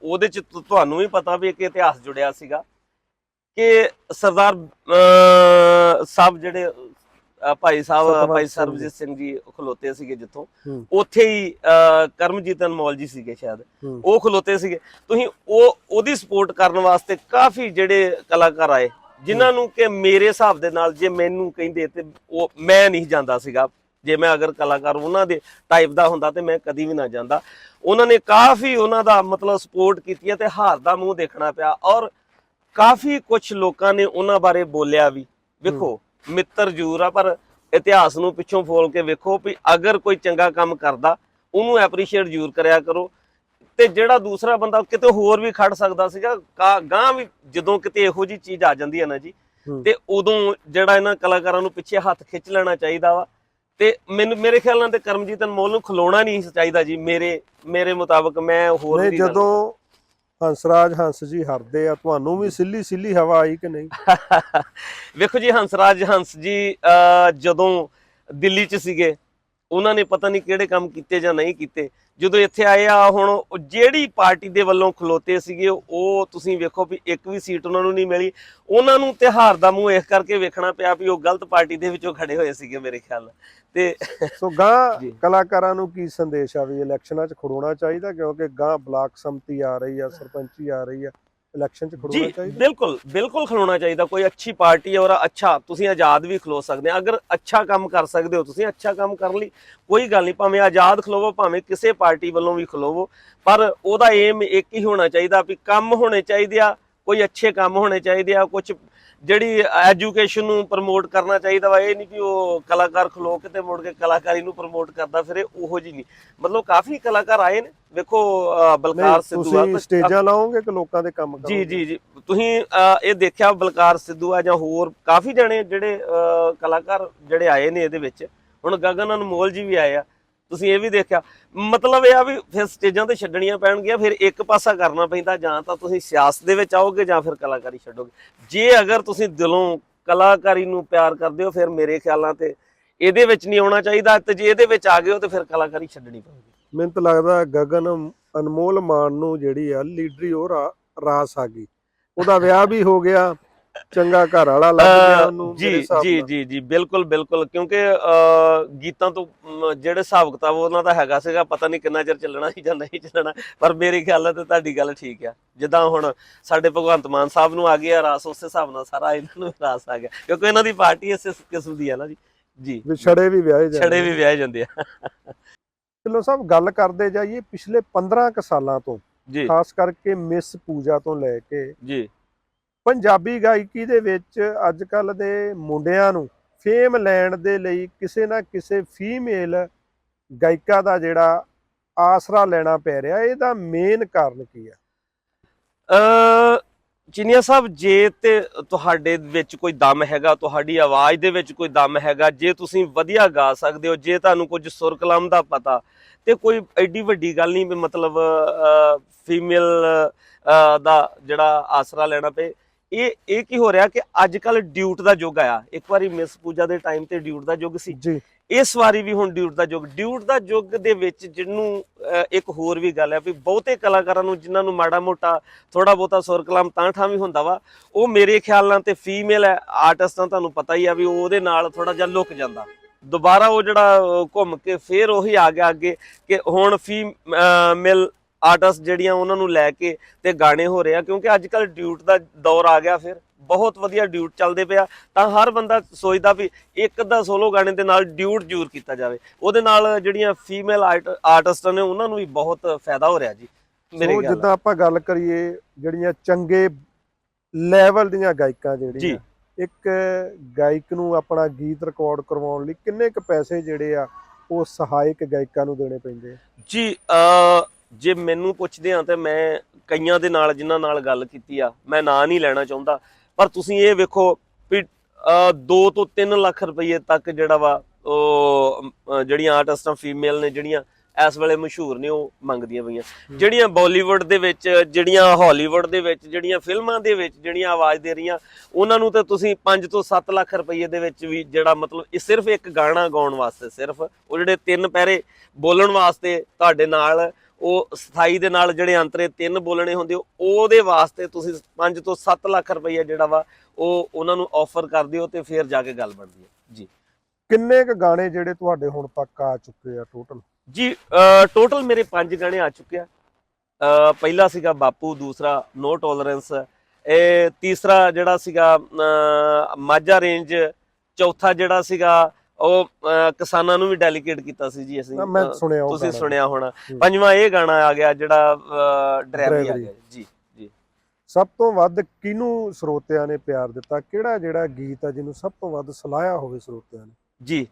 ਉਹਦੇ ਚ ਤੁਹਾਨੂੰ ਵੀ ਪਤਾ ਵੀ ਇੱਕ ਇਤਿਹਾਸ ਜੁੜਿਆ ਸੀਗਾ ਕਿ ਸਰਦਾਰ ਸਾਹਿਬ ਜਿਹੜੇ ਭਾਈ ਸਾਹਿਬ ਭਾਈ ਸਰਬਜੀਤ ਸਿੰਘ ਜੀ ਖਲੋਤੇ ਸੀਗੇ ਜਿੱਥੋਂ। ਉੱਥੇ ਹੀ ਕਰਮਜੀਤ ਅਨਮੋਲ ਜੀ ਸੀਗੇ ਸ਼ਾਇਦ। ਉਹ ਖਲੋਤੇ ਸੀਗੇ। ਤੁਸੀਂ ਉਹ ਉਹਦੀ ਸਪੋਰਟ ਕਰਨ ਵਾਸਤੇ ਕਾਫੀ ਜਿਹੜੇ ਕਲਾਕਾਰ ਆਏ ਜਿਨ੍ਹਾਂ ਨੂੰ ਕਿ ਮੇਰੇ ਹਿਸਾਬ ਦੇ ਨਾਲ ਜੇ ਮੈਨੂੰ ਕਹਿੰਦੇ ਤੇ ਉਹ ਮੈਂ ਨਹੀਂ ਜਾਂਦਾ ਸੀਗਾ। ਜੇ ਮੈਂ ਅਗਰ ਕਲਾਕਾਰ ਉਹਨਾਂ ਦੇ ਟਾਈਪ ਦਾ ਹੁੰਦਾ ਤੇ ਮੈਂ ਕਦੀ ਵੀ ਨਾ ਜਾਂਦਾ। ਉਹਨਾਂ ਨੇ ਕਾਫੀ ਉਹਨਾਂ ਦਾ ਮਤਲਬ ਸਪੋਰਟ ਕੀਤੀ ਤੇ ਹਾਰ ਦਾ ਮੂੰਹ ਦੇਖਣਾ ਪਿਆ ਔਰ ਕਾਫੀ ਕੁਝ ਲੋਕਾਂ ਨੇ ਉਹਨਾਂ ਬਾਰੇ ਬੋਲਿਆ ਵੀ। ਵੇਖੋ ਮਿੱਤਰ ਜ਼ਰੂਰ ਆ ਪਰ ਇਤਿਹਾਸ ਨੂੰ ਪਿੱਛੋਂ ਫੋਲ ਕੇ ਵੇਖੋ ਵੀ ਅਗਰ ਕੋਈ ਚੰਗਾ ਕੰਮ ਕਰਦਾ ਉਹਨੂੰ ਐਪਰੀਸ਼ੀਏਟ ਜ਼ਰੂਰ ਕਰਿਆ ਕਰੋ ਤੇ ਜਿਹੜਾ ਦੂਸਰਾ ਬੰਦਾ ਕਿਤੇ ਹੋਰ ਵੀ ਖੜ ਸਕਦਾ ਸੀਗਾ ਗਾਂ ਵੀ ਜਦੋਂ ਕਿਤੇ ਇਹੋ ਜੀ ਚੀਜ਼ ਆ ਜਾਂਦੀ ਹੈ ਨਾ ਜੀ। ਤੇ ਉਦੋਂ ਜਿਹੜਾ ਇਹਨਾਂ ਕਲਾਕਾਰਾਂ ਨੂੰ ਪਿੱਛੇ ਹੱਥ ਖਿੱਚ ਲੈਣਾ ਚਾਹੀਦਾ ਵਾ ਤੇ ਮੈਨੂੰ ਮੇਰੇ ਖਿਆਲ ਨਾਲ ਤੇ ਕਰਮਜੀਤ ਅਨਮੋਲ ਨੂੰ ਖਲੋਣਾ ਨਹੀਂ ਚਾਹੀਦਾ ਜੀ ਮੇਰੇ ਮੇਰੇ ਮੁਤਾਬਕ ਮੈਂ ਹੋਰ ਨਹੀਂ ਜਦੋਂ ਹੰਸਰਾਜ ਹੰਸ ਜੀ ਹਰਦੇ ਆ ਤੁਹਾਨੂੰ ਵੀ ਸਿੱਲੀ ਸਿੱਲੀ ਹਵਾ ਆਈ ਕਿ ਨਹੀਂ? ਵੇਖੋ ਜੀ ਹੰਸਰਾਜ ਹੰਸ ਜੀ ਅਹ, ਜਦੋਂ ਦਿੱਲੀ 'ਚ ਸੀਗੇ ਉਹਨਾਂ ਨੇ ਪਤਾ ਨਹੀਂ ਕਿਹੜੇ ਕੰਮ ਕੀਤੇ ਜਾਂ ਨਹੀਂ ਕੀਤੇ। ਜਦੋਂ ਇੱਥੇ ਆਏ ਆ ਹੁਣ ਜਿਹੜੀ ਪਾਰਟੀ ਦੇ ਵੱਲੋਂ ਖਲੋਤੇ ਸੀਗੇ ਉਹ ਤੁਸੀਂ ਵੇਖੋ ਵੀ ਇੱਕ ਵੀ ਸੀਟ ਉਹਨਾਂ ਨੂੰ ਨਹੀਂ ਮਿਲੀ ਉਹਨਾਂ ਨੂੰ ਤਿਹਾਰ ਦਾ ਮੂੰਹ ਇਸ ਕਰਕੇ ਵੇਖਣਾ ਪਿਆ ਵੀ ਉਹ ਗਲਤ ਪਾਰਟੀ ਦੇ ਵਿੱਚੋਂ ਖੜੇ ਹੋਏ ਸੀਗੇ ਮੇਰੇ ਖਿਆਲ। ਤੇ ਸੋ ਗਾਂ। ਕਲਾਕਾਰਾਂ ਨੂੰ ਕੀ ਸੰਦੇਸ਼ ਆ ਵੀ ਇਲੈਕਸ਼ਨਾਂ 'ਚ ਖੜੋਣਾ ਚਾਹੀਦਾ ਕਿਉਂਕਿ ਗਾਂ ਬਲਾਕ ਸੰਮਤੀ ਆ ਰਹੀ ਆ ਸਰਪੰਚੀ ਆ ਰਹੀ ਆ ਇਲੈਕਸ਼ਨ 'ਚ ਖੜੋਣਾ ਜੀ ਚਾਹੀਦਾ? ਬਿਲਕੁਲ ਬਿਲਕੁਲ ਖਲੋਣਾ ਚਾਹੀਦਾ। ਕੋਈ ਅੱਛੀ ਪਾਰਟੀ ਹੈ ਔਰ ਅੱਛਾ ਤੁਸੀਂ ਆਜ਼ਾਦ ਵੀ ਖਲੋ ਸਕਦੇ ਆ ਅਗਰ ਅੱਛਾ ਕੰਮ ਕਰ ਸਕਦੇ ਹੋ ਤੁਸੀਂ ਅੱਛਾ ਕੰਮ ਕਰਨ ਲਈ ਕੋਈ ਗੱਲ ਨਹੀਂ ਭਾਵੇਂ ਆਜ਼ਾਦ ਖਲੋਵੋ ਭਾਵੇਂ ਕਿਸੇ ਪਾਰਟੀ ਵੱਲੋਂ ਵੀ ਖਲੋਵੋ ਪਰ ਉਹਦਾ ਏਮ ਇੱਕ ਹੀ ਹੋਣਾ ਚਾਹੀਦਾ ਵੀ ਕੰਮ ਹੋਣੇ ਚਾਹੀਦੇ ਆ ਕੋਈ ਅੱਛੇ ਕੰਮ ਹੋਣੇ ਚਾਹੀਦੇ ਆ ਕੁਝ ਜਿਹੜੀ ਐਜੂਕੇਸ਼ਨ ਨੂੰ ਪ੍ਰਮੋਟ ਕਰਨਾ ਚਾਹੀਦਾ ਵਾ ਇਹ ਨਹੀਂ ਕਿ ਉਹ ਕਲਾਕਾਰ ਖਲੋ ਕੇ ਤੇ ਮੁੜ ਕੇ ਕਲਾਕਾਰੀ ਨੂੰ ਪ੍ਰਮੋਟ ਕਰਦਾ ਫਿਰੇ ਉਹੋ ਜੀ ਨਹੀਂ। ਮਤਲਬ ਕਾਫੀ ਕਲਾਕਾਰ ਆਏ ਨੇ ਵੇਖੋ ਬਲਕਾਰ ਸਿੱਧੂ ਆ ਤੁਸੀਂ ਸਟੇਜਾਂ ਲਾਓਗੇ ਕਿ ਲੋਕਾਂ ਦੇ ਕੰਮ ਜੀ ਕਰੋਗੇ? ਜੀ ਜੀ। ਤੁਸੀਂ ਅਹ, ਇਹ ਦੇਖਿਆ ਬਲਕਾਰ ਸਿੱਧੂ ਆ ਜਾਂ ਹੋਰ ਕਾਫੀ ਜਣੇ ਜਿਹੜੇ ਕਲਾਕਾਰ ਜਿਹੜੇ ਆਏ ਨੇ ਇਹਦੇ ਵਿੱਚ। ਹੁਣ ਗਗਨ ਅਨਮੋਲ ਜੀ ਵੀ ਆਏ ਆ। ਤੁਸੀਂ ਇਹ ਵੀ ਦੇਖਿਆ। ਮਤਲਬ ਇਹ ਆ ਵੀ ਫਿਰ ਸਟੇਜਾਂ ਤੇ ਛੱਡਣੀਆਂ ਪੈਣਗੀਆਂ, ਫਿਰ ਇੱਕ ਪਾਸਾ ਕਰਨਾ ਪੈਂਦਾ, ਜਾਂ ਤਾਂ ਤੁਸੀਂ ਸਿਆਸਤ ਦੇ ਵਿੱਚ ਆਓਗੇ, ਜਾਂ ਫਿਰ ਕਲਾਕਾਰੀ ਛੱਡੋਗੇ। ਜੇ ਅਗਰ ਤੁਸੀਂ ਦਿਲੋਂ ਕਲਾਕਾਰੀ ਨੂੰ ਪਿਆਰ ਕਰਦੇ ਹੋ, ਫਿਰ ਮੇਰੇ ਖਿਆਲਾਂ ਤੇ ਇਹਦੇ ਵਿੱਚ ਨਹੀਂ ਆਉਣਾ ਚਾਹੀਦਾ, ਤੇ ਜੇ ਇਹਦੇ ਵਿੱਚ ਆ ਗਏ ਹੋ, ਤੇ ਫਿਰ ਕਲਾਕਾਰੀ ਛੱਡਣੀ ਪਊਗੀ। ਮੈਨੂੰ ਤਾਂ ਲੱਗਦਾ ਗਗਨ ਅਨਮੋਲ ਮਾਨ ਨੂੰ ਜਿਹੜੀ ਆ, ਲੀਡਰੀ ਉਹ ਰਾਸ ਆ ਗਈ। ਉਹਦਾ ਵਿਆਹ ਵੀ ਹੋ ਗਿਆ। ਚੰਗਾ ਘਰ ਵਾਲਾ ਲੱਗ ਗਿਆ ਉਹਨੂੰ ਜੀ ਜੀ। ਜੀ ਜੀ ਬਿਲਕੁਲ ਬਿਲਕੁਲ ਕਿਉਂਕਿ ਗੀਤਾਂ ਤੋਂ ਜਿਹੜੇ ਹਿਸਾਬ ਕਿਤਾਬ ਉਹਨਾਂ ਦਾ ਹੈਗਾ ਸੀਗਾ ਪਤਾ ਨਹੀਂ ਕਿੰਨਾ ਚਿਰ ਚੱਲਣਾ ਸੀ ਜਾਂ ਨਹੀਂ ਚੱਲਣਾ ਪਰ ਮੇਰੇ ਖਿਆਲ ਤੇ ਤੁਹਾਡੀ ਗੱਲ ਠੀਕ ਆ। ਜਿੱਦਾਂ ਹੁਣ ਸਾਡੇ ਭਗਵੰਤ ਮਾਨ ਸਾਹਿਬ ਨੂੰ ਆ ਗਿਆ ਰਾਸ ਉਸੇ ਹਿਸਾਬ ਨਾਲ ਸਾਰਾ ਇਹਨਾਂ ਨੂੰ ਰਾਸ ਆ ਗਿਆ ਕਿਉਂਕਿ ਇਹਨਾਂ ਦੀ ਪਾਰਟੀ ਇਸੇ ਕਿਸਮ ਦੀ ਆ ਨਾ ਜੀ। ਜੀ। ਛੜੇ ਵੀ ਵਿਆਹੇ ਜਾਂਦੇ ਛੜੇ ਵੀ ਵਿਆਹ ਜਾਂਦੇ ਆ। ਢਿੱਲੋਂ ਸਾਹਿਬ ਗੱਲ ਕਰਦੇ ਜਾਈਏ ਪਿਛਲੇ 15 ਕ ਸਾਲਾਂ ਤੋਂ ਜੀ। ਖਾਸ ਕਰਕੇ ਮਿਸ ਪੂਜਾ ਤੋਂ ਲੈ ਕੇ ਜੀ। ਪੰਜਾਬੀ ਗਾਇਕੀ ਦੇ ਵਿੱਚ ਅੱਜ ਕੱਲ ਦੇ ਮੁੰਡਿਆਂ ਨੂੰ ਫੇਮ ਲੈਣ ਦੇ ਲਈ ਕਿਸੇ ਨਾ ਕਿਸੇ ਫੀਮੇਲ ਗਾਇਕਾ ਦਾ ਜਿਹੜਾ ਆਸਰਾ ਲੈਣਾ ਪੈ ਰਿਹਾ, ਇਹਦਾ ਮੇਨ ਕਾਰਨ ਕੀ ਆ? ਚੀਨੀਆ ਸਾਹਿਬ ਜੇ ਤੇ ਤੁਹਾਡੇ ਵਿੱਚ ਕੋਈ ਦਮ ਹੈਗਾ, ਤੁਹਾਡੀ ਆਵਾਜ਼ ਦੇ ਵਿੱਚ ਕੋਈ ਦਮ ਹੈਗਾ, ਜੇ ਤੁਸੀਂ ਵਧੀਆ ਗਾ ਸਕਦੇ ਹੋ, ਜੇ ਤੁਹਾਨੂੰ ਕੁਝ ਸੁਰ ਕਲਮ ਦਾ ਪਤਾ, ਤੇ ਕੋਈ ਐਡੀ ਵੱਡੀ ਗੱਲ ਨਹੀਂ ਵੀ ਮਤਲਬ ਫੀਮੇਲ ਦਾ ਜਿਹੜਾ ਆਸਰਾ ਲੈਣਾ ਪਏ। ਇਹ ਇਹ ਕੀ ਹੋ ਰਿਹਾ ਕਿ ਅੱਜ ਕੱਲ ਡਿਊਟ ਦਾ ਯੁੱਗ ਆਇਆ। ਇੱਕ ਵਾਰੀ ਮਿਸ ਪੂਜਾ ਦੇ ਟਾਈਮ ਤੇ ਡਿਊਟ ਦਾ ਯੁੱਗ ਸੀ। ਜੀ। ਇਸ ਵਾਰੀ ਵੀ ਹੁਣ ਡਿਊਟ ਦਾ ਯੁੱਗ। ਡਿਊਟ ਦਾ ਯੁੱਗ ਦੇ ਵਿੱਚ ਜਿਹਨੂੰ ਇੱਕ ਹੋਰ ਵੀ ਗੱਲ ਹੈ ਵੀ ਬਹੁਤੇ ਕਲਾਕਾਰਾਂ ਨੂੰ ਜਿਨ੍ਹਾਂ ਨੂੰ ਮਾੜਾ ਮੋਟਾ ਥੋੜਾ ਬਹੁਤਾ ਸੁਰ ਕਲਾਮ ਤਾਂ ਠਾਂ ਵੀ ਹੁੰਦਾ ਵਾ ਉਹ ਮੇਰੇ ਖਿਆਲ ਨਾਲ ਤੇ ਫੀਮੇਲ ਆਰਟਿਸਟਾਂ ਤੁਹਾਨੂੰ ਪਤਾ ਹੀ ਆ ਵੀ ਉਹਦੇ ਨਾਲ ਥੋੜਾ ਜਿਹਾ ਲੁਕ ਜਾਂਦਾ। ਦੁਬਾਰਾ ਉਹ ਜਿਹੜਾ ਘੁੰਮ ਕੇ ਫੇਰ ਉਹੀ ਆ ਗਿਆ ਅੱਗੇ ਕਿ ਹੁਣ ਫੀਮੇਲ ਆਰਟਿਸਟ ਜਿਹੜੀਆਂ ਉਹਨਾਂ ਨੂੰ ਲੈ ਕੇ ਤੇ ਗਾਣੇ ਹੋ ਰਹੇ ਆ ਕਿਉਂਕਿ ਅੱਜ ਕੱਲ ਡਿਊਟ ਦਾ ਦੌਰ ਆ ਗਿਆ ਫਿਰ ਬਹੁਤ ਵਧੀਆ ਡਿਊਟ ਚੱਲਦੇ ਪਿਆ ਤਾਂ ਹਰ ਬੰਦਾ ਸੋਚਦਾ ਵੀ ਇੱਕ ਅੱਧਾ ਸੋਲੋ ਗਾਣੇ ਦੇ ਨਾਲ ਡਿਊਟ ਜ਼ਰੂਰ ਕੀਤਾ ਜਾਵੇ। ਉਹਦੇ ਨਾਲ ਜਿਹੜੀਆਂ ਫੀਮੇਲ ਆਰਟਿਸਟਾਂ ਨੇ ਉਹਨਾਂ ਨੂੰ ਵੀ ਬਹੁਤ ਫਾਇਦਾ ਹੋ ਰਿਹਾ ਜੀ ਮੇਰੇ ਖਿਆਲ ਜਿੱਦਾਂ ਆਪਾਂ ਗੱਲ ਕਰੀਏ ਜਿਹੜੀਆਂ ਚੰਗੇ ਲੈਵਲ ਦੀਆਂ ਗਾਇਕਾਂ ਜਿਹੜੀਆਂ ਇੱਕ ਗਾਇਕ ਨੂੰ ਆਪਣਾ ਗੀਤ ਰਿਕਾਰਡ ਕਰਵਾਉਣ ਲਈ ਕਿੰਨੇ ਕੁ ਪੈਸੇ ਜਿਹੜੇ ਆ ਉਹ ਸਹਾਇਕ ਗਾਇਕਾਂ ਨੂੰ ਦੇਣੇ ਪੈਂਦੇ ਜੀ ਅ ਜੇ ਮੈਨੂੰ ਪੁੱਛਦੇ ਆ ਤੇ ਮੈਂ ਕਈਆਂ ਦੇ ਨਾਲ ਜਿਨ੍ਹਾਂ ਨਾਲ ਗੱਲ ਕੀਤੀ ਆ ਮੈਂ ਨਾਂ ਨਹੀਂ ਲੈਣਾ ਚਾਹੁੰਦਾ। ਪਰ ਤੁਸੀਂ ਇਹ ਵੇਖੋ ਵੀ 2 ਤੋਂ 3 ਲੱਖ ਰੁਪਏ ਤੱਕ ਜਿਹੜਾ ਵਾ ਉਹ ਜਿਹੜੀਆਂ ਆਰਟਿਸਟਾਂ ਫੀਮੇਲ ਨੇ ਜਿਹੜੀਆਂ ਇਸ ਵੇਲੇ ਮਸ਼ਹੂਰ ਨੇ ਉਹ ਮੰਗਦੀਆਂ ਪਈਆਂ। ਜਿਹੜੀਆਂ ਬਾਲੀਵੁੱਡ ਦੇ ਵਿੱਚ ਜਿਹੜੀਆਂ ਹਾਲੀਵੁੱਡ ਦੇ ਵਿੱਚ ਜਿਹੜੀਆਂ ਫਿਲਮਾਂ ਦੇ ਵਿੱਚ ਜਿਹੜੀਆਂ ਆਵਾਜ਼ ਦੇ ਰਹੀਆਂ ਉਹਨਾਂ ਨੂੰ ਤਾਂ ਤੁਸੀਂ 5 ਤੋਂ 7 ਲੱਖ ਰੁਪਏ ਦੇ ਵਿੱਚ ਵੀ ਜਿਹੜਾ ਮਤਲਬ ਇਹ ਸਿਰਫ ਇੱਕ ਗਾਣਾ ਗਾਉਣ ਵਾਸਤੇ ਸਿਰਫ ਉਹ ਜਿਹੜੇ ਤਿੰਨ ਪੈਰੇ ਬੋਲਣ ਵਾਸਤੇ ਤੁਹਾਡੇ ਨਾਲ ਉਹ ਸਥਾਈ ਦੇ ਨਾਲ ਜਿਹੜੇ ਅੰਤਰੇ ਤਿੰਨ ਬੋਲਣੇ ਹੁੰਦੇ ਉਹਦੇ ਵਾਸਤੇ ਤੁਸੀਂ 5 ਤੋਂ 7 ਲੱਖ ਰੁਪਈਆ ਜਿਹੜਾ ਵਾ ਉਹ ਉਹਨਾਂ ਨੂੰ ਆਫਰ ਕਰਦੇ ਹੋ ਤੇ ਫਿਰ ਜਾ ਕੇ ਗੱਲ ਬਣਦੀ ਹੈ। ਜੀ। ਕਿੰਨੇ ਕ ਗਾਣੇ ਜਿਹੜੇ ਤੁਹਾਡੇ ਹੁਣ ਤੱਕ ਆ ਚੁੱਕੇ ਆ ਟੋਟਲ ਜੀ ਟੋਟਲ ਮੇਰੇ 5 ਗਾਣੇ ਆ ਚੁੱਕੇ ਆ। ਪਹਿਲਾ ਸੀਗਾ ਬਾਪੂ ਦੂਸਰਾ ਨੋ ਟੋਲਰੈਂਸ ਇਹ ਤੀਸਰਾ ਜਿਹੜਾ ਸੀਗਾ ਮਾਝਾ ਰੇਂਜ ਚੌਥਾ ਜਿਹੜਾ ਸੀਗਾ ਉਹ ਕਿਸਾਨਾਂ ਨੂੰ ਵੀ ਡੈਲੀਕੇਟ ਕੀਤਾ ਸੀ ਜੀ ਅਸੀਂ। ਮੈਂ ਸੁਣਿਆ ਉਹ ਤੁਸੀਂ। ਸੁਣਿਆ ਹੋਣਾ। ਪੰਜਵਾਂ ਇਹ ਗਾਣਾ ਆ ਗਿਆ ਜਿਹੜਾ ਡਰਾਈਵਰੀ ਆ। ਗਿਆ। ਜੀ ਜੀ। ਸਭ ਤੋਂ ਵੱਧ ਕਿਹਨੂੰ ਸਰੋਤਿਆਂ ਨੇ ਪਿਆਰ ਦਿੱਤਾ? ਕਿਹੜਾ ਜਿਹੜਾ ਗੀਤ ਆ ਜਿਹਨੂੰ ਸਭ ਤੋਂ ਵੱਧ ਸਲਾਹਿਆ ਹੋਵੇ ਸਰੋਤਿਆਂ ਨੇ? ਜੀ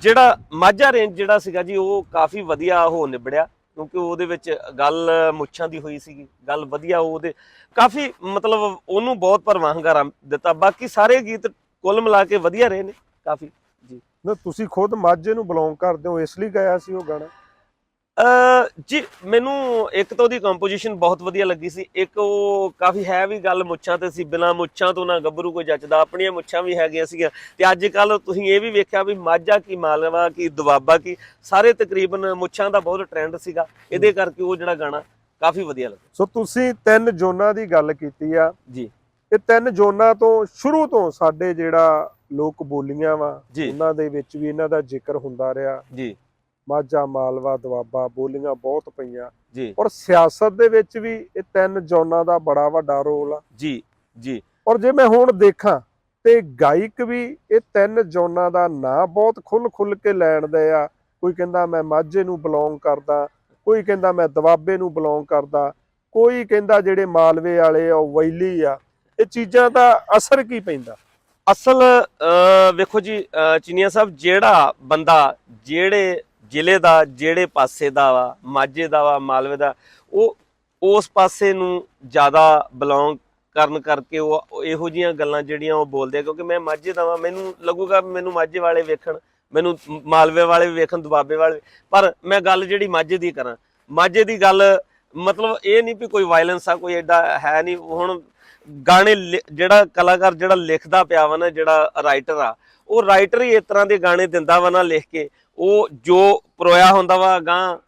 ਜਿਹੜਾ ਮਾਝਾ ਰੇਂਜ ਜਿਹੜਾ ਸੀਗਾ ਜੀ ਉਹ ਕਾਫੀ ਵਧੀਆ ਹੋ ਨਿਬੜਿਆ ਕਿਉਂਕਿ ਉਹਦੇ ਵਿੱਚ ਗੱਲ ਮੁੱਛਾਂ ਦੀ ਹੋਈ ਸੀਗੀ। ਗੱਲ ਵਧੀਆ ਉਹਦੇ ਕਾਫੀ ਮਤਲਬ ਉਹਨੂੰ ਬਹੁਤ ਪਰਵਾਹੰਗਾਰਾ ਦਿੱਤਾ। ਬਾਕੀ ਸਾਰੇ ਗੀਤ ਕੁੱਲ ਮਿਲਾ ਕੇ ਵਧੀਆ ਰਹੇ ਨੇ। ਕਾਫੀ ਨਾ ਤੁਸੀਂ ਖੁਦ ਮਾਝੇ ਨੂੰ ਬਿਲੋਂਗ ਕਰਦੇ ਹੋ ਇਸ ਲਈ ਗਾਇਆ ਸੀ ਉਹ ਗਾਣਾ? ਅ ਜੀ ਮੈਨੂੰ ਇੱਕ ਤਾਂ ਉਹਦੀ ਕੰਪੋਜੀਸ਼ਨ ਬਹੁਤ ਵਧੀਆ ਲੱਗੀ ਸੀ ਇੱਕ ਉਹ ਕਾਫੀ ਹੈ ਵੀ ਗੱਲ ਮੁੱਛਾਂ ਤੇ ਸੀ ਬਿਨਾ ਮੁੱਛਾਂ ਤੋਂ ਨਾ ਗੱਭਰੂ ਕੋਈ ਜੱਚਦਾ ਆਪਣੀਆਂ ਮੁੱਛਾਂ ਵੀ ਹੈਗੀਆਂ ਸੀਗੀਆਂ। ਤੇ ਅੱਜ ਕੱਲ ਤੁਸੀਂ ਇਹ ਵੀ ਵੇਖਿਆ ਵੀ ਮਾਝਾ ਕੀ ਮਾਲਵਾ ਕੀ ਦੁਆਬਾ ਕੀ ਸਾਰੇ ਤਕਰੀਬਨ ਮੁੱਛਾਂ ਦਾ ਬਹੁਤ ਟ੍ਰੈਂਡ ਸੀਗਾ ਇਹਦੇ ਕਰਕੇ ਉਹ ਜਿਹੜਾ ਗਾਣਾ ਕਾਫੀ ਵਧੀਆ ਲੱਗਾ। ਸੋ ਤੁਸੀਂ ਤਿੰਨ ਜ਼ੋਨਾਂ ਦੀ ਗੱਲ ਕੀਤੀ ਆ। ਜੀ। ਇਹ ਤਿੰਨ ਜ਼ੋਨਾਂ ਤੋਂ ਸ਼ੁਰੂ ਤੋਂ ਸਾਡੇ ਜਿਹੜਾ ਲੋਕ ਬੋਲੀਆਂ ਵਾ। ਜੀ। ਉਹਨਾਂ ਦੇ ਵਿੱਚ ਵੀ ਇਹਨਾਂ ਦਾ ਜ਼ਿਕਰ ਹੁੰਦਾ ਰਿਹਾ। ਜੀ। ਮਾਝਾ ਮਾਲਵਾ ਦੁਆਬਾ ਬੋਲੀਆਂ ਬਹੁਤ ਪਈਆਂ। ਜੀ। ਔਰ ਸਿਆਸਤ ਦੇ ਵਿੱਚ ਵੀ ਇਹ ਤਿੰਨ ਜ਼ੋਨਾਂ ਦਾ ਬੜਾ ਵੱਡਾ ਰੋਲ ਆ। ਜੀ ਜੀ। ਔਰ ਜੇ ਮੈਂ ਹੁਣ ਦੇਖਾਂ ਤੇ ਗਾਇਕ ਵੀ ਇਹ ਤਿੰਨ ਜ਼ੋਨਾਂ ਦਾ ਨਾਂ ਬਹੁਤ ਖੁੱਲ ਖੁੱਲ ਕੇ ਲੈਣਦੇ ਆ। ਕੋਈ ਕਹਿੰਦਾ ਮੈਂ ਮਾਝੇ ਨੂੰ ਬਿਲੋਂਗ ਕਰਦਾ ਕੋਈ ਕਹਿੰਦਾ ਮੈਂ ਦੁਆਬੇ ਨੂੰ ਬਿਲੋਂਗ ਕਰਦਾ ਕੋਈ ਕਹਿੰਦਾ ਜਿਹੜੇ ਮਾਲਵੇ ਵਾਲੇ ਆ ਉਹ ਵੈਲੀ ਆ। ਇਹ ਚੀਜ਼ਾਂ ਦਾ ਅਸਰ ਕੀ ਪੈਂਦਾ? ਅਸਲ ਵੇਖੋ ਜੀ ਚੀਨੀਆ ਸਾਹਿਬ, ਜਿਹੜਾ ਬੰਦਾ ਜਿਹੜੇ ਜ਼ਿਲ੍ਹੇ ਦਾ, ਜਿਹੜੇ ਪਾਸੇ ਦਾ ਵਾ, ਮਾਝੇ ਦਾ ਵਾ, ਮਾਲਵੇ ਦਾ, ਉਹ ਉਸ ਪਾਸੇ ਨੂੰ ਜ਼ਿਆਦਾ ਬਿਲੋਂਗ ਕਰਨ ਕਰਕੇ ਉਹ ਇਹੋ ਜੀਆਂ ਗੱਲਾਂ ਜਿਹੜੀਆਂ ਉਹ ਬੋਲਦੇ ਆ, ਕਿਉਂਕਿ ਮੈਂ ਮਾਝੇ ਦਾ ਵਾਂ, ਮੈਨੂੰ ਲੱਗੂਗਾ ਮੈਨੂੰ ਮਾਝੇ ਵਾਲੇ ਵੇਖਣ, ਮੈਨੂੰ ਮਾਲਵੇ ਵਾਲੇ ਵੀ ਵੇਖਣ, ਦੁਆਬੇ ਵਾਲੇ ਵੀ। ਪਰ ਮੈਂ ਗੱਲ ਜਿਹੜੀ ਮਾਝੇ ਦੀ ਕਰਾਂ ਮਾਝੇ ਦੀ ਗੱਲ ਮਤਲਬ ਇਹ ਨਹੀਂ ਵੀ ਕੋਈ ਵਾਇਲੈਂਸ ਆ, ਕੋਈ ਐਡਾ ਹੈ ਨਹੀਂ, ਹੁਣ ਗਾਣੇ ਲਿ- ਜਿਹੜਾ ਕਲਾਕਾਰ ਜਿਹੜਾ ਲਿਖਦਾ ਪਿਆ ਵਾ ਨਾ, ਜਿਹੜਾ ਰਾਈਟਰ ਆ, ਉਹ ਰਾਈਟਰ ਹੀ ਇਸ ਤਰ੍ਹਾਂ ਦੇ ਗਾਣੇ ਦਿੰਦਾ ਵਾ ਨਾ ਲਿਖ ਕੇ। ਉਹ ਜੋ ਪਰੋਇਆ ਹੁੰਦਾ ਵਾ ਗਾਂ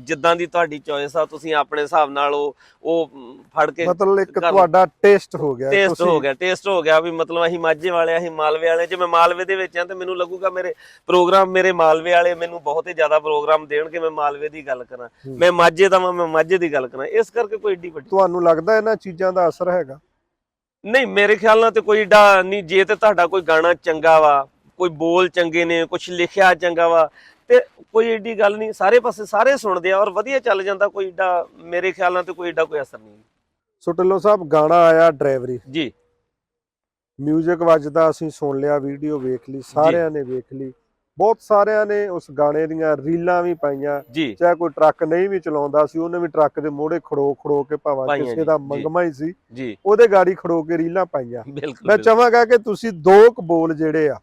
ਜਿੱਦਾਂ ਦੀ ਤੁਹਾਡੀ ਚੋਇਸ ਆ ਤੁਸੀਂ ਆਪਣੇ ਹਿਸਾਬ ਨਾਲ ਉਹ ਉਹ ਫੜ ਕੇ ਮਤਲਬ ਇੱਕ ਤੁਹਾਡਾ ਟੇਸਟ ਹੋ ਗਿਆ ਟੇਸਟ ਹੋ ਗਿਆ ਟੇਸਟ ਹੋ ਗਿਆ ਵੀ ਮਤਲਬ ਅਸੀਂ ਮਾਝੇ ਵਾਲੇ ਅਸੀਂ ਮਾਲਵੇ ਵਾਲੇ ਜੇ ਮੈਂ ਮਾਲਵੇ ਦੇ ਵਿੱਚ ਆ ਤੇ ਮੈਨੂੰ ਲੱਗੂਗਾ ਮੇਰੇ ਪ੍ਰੋਗਰਾਮ ਮੇਰੇ ਮਾਲਵੇ ਵਾਲੇ ਮੈਨੂੰ ਬਹੁਤ ਹੀ ਜ਼ਿਆਦਾ ਪ੍ਰੋਗਰਾਮ ਦੇਣਗੇ ਮੈਂ ਮਾਲਵੇ ਦੀ ਗੱਲ ਕਰਾਂ। ਮੈਂ ਮਾਝੇ ਦਾ ਮੈਂ ਮਾਝੇ ਦੀ ਗੱਲ ਕਰਾਂ। ਇਸ ਕਰਕੇ ਕੋਈ ਏਡੀ ਵੱਡੀ ਤੁਹਾਨੂੰ ਲੱਗਦਾ ਇਹਨਾਂ ਚੀਜ਼ਾਂ ਦਾ ਅਸਰ ਹੈਗਾ? ਨਹੀਂ ਮੇਰੇ ਖਿਆਲ ਨਾਲ ਤੇ ਕੋਈ ਏਡਾ ਨਹੀਂ ਜੇ ਤੇ ਤੁਹਾਡਾ ਕੋਈ ਗਾਣਾ ਚੰਗਾ ਵਾ ਕੋਈ ਬੋਲ ਚੰਗੇ ਨੇ ਕੁਝ ਲਿਖਿਆ ਚੰਗਾ ਵਾ ਤੇ ਕੋਈ ਏਡੀ ਗੱਲ ਨਹੀਂ ਸਾਰੇ ਪਾਸੇ ਸਾਰੇ ਸੁਣਦੇ ਆ ਔਰ ਵਧੀਆ ਚੱਲ ਜਾਂਦਾ ਕੋਈ ਏਡਾ ਮੇਰੇ ਖਿਆਲ ਨਾਲ ਤੇ ਕੋਈ ਏਡਾ ਕੋਈ ਅਸਰ ਨਹੀਂ ਸੋ ਢਿੱਲੋਂ ਸਾਹਿਬ ਗਾਣਾ ਆਇਆ ਡਰਾਈਵਰੀ। ਜੀ। ਮਿਊਜ਼ਿਕ ਵੱਜਦਾ ਅਸੀਂ ਸੁਣ ਲਿਆ ਵੀਡੀਓ ਵੇਖ ਲਈ ਸਾਰਿਆਂ ਨੇ ਵੇਖ ਲਈ। ਬਹੁਤ ਸਾਰਿਆਂ ਨੇ ਉਸ ਗਾਣੇ ਦੀਆਂ ਰੀਲਾਂ ਵੀ ਪਾਈਆਂ। ਚਾਹੇ ਕੋਈ ਟਰੱਕ ਨਹੀਂ ਵੀ ਚਲਾਉਂਦਾ ਸੀ ਉਹਨੇ ਵੀ ਟਰੱਕ ਦੇ ਮੋੜੇ ਖੜੋ ਖੜੋ ਕੇ ਭਾਵੇਂ ਕਿਸੇ ਦਾ। ਮੰਗਮਾ ਹੀ ਸੀ ਉਹਦੇ ਗਾੜੀ ਖੜੋ ਕੇ ਰੀਲਾਂ ਪਾਈਆਂ। ਮੈਂ। ਚਾਹਾਂਗਾ ਕਿ ਤੁਸੀਂ ਦੋ ਕੁ ਬੋਲ ਜਿਹੜੇ ਆ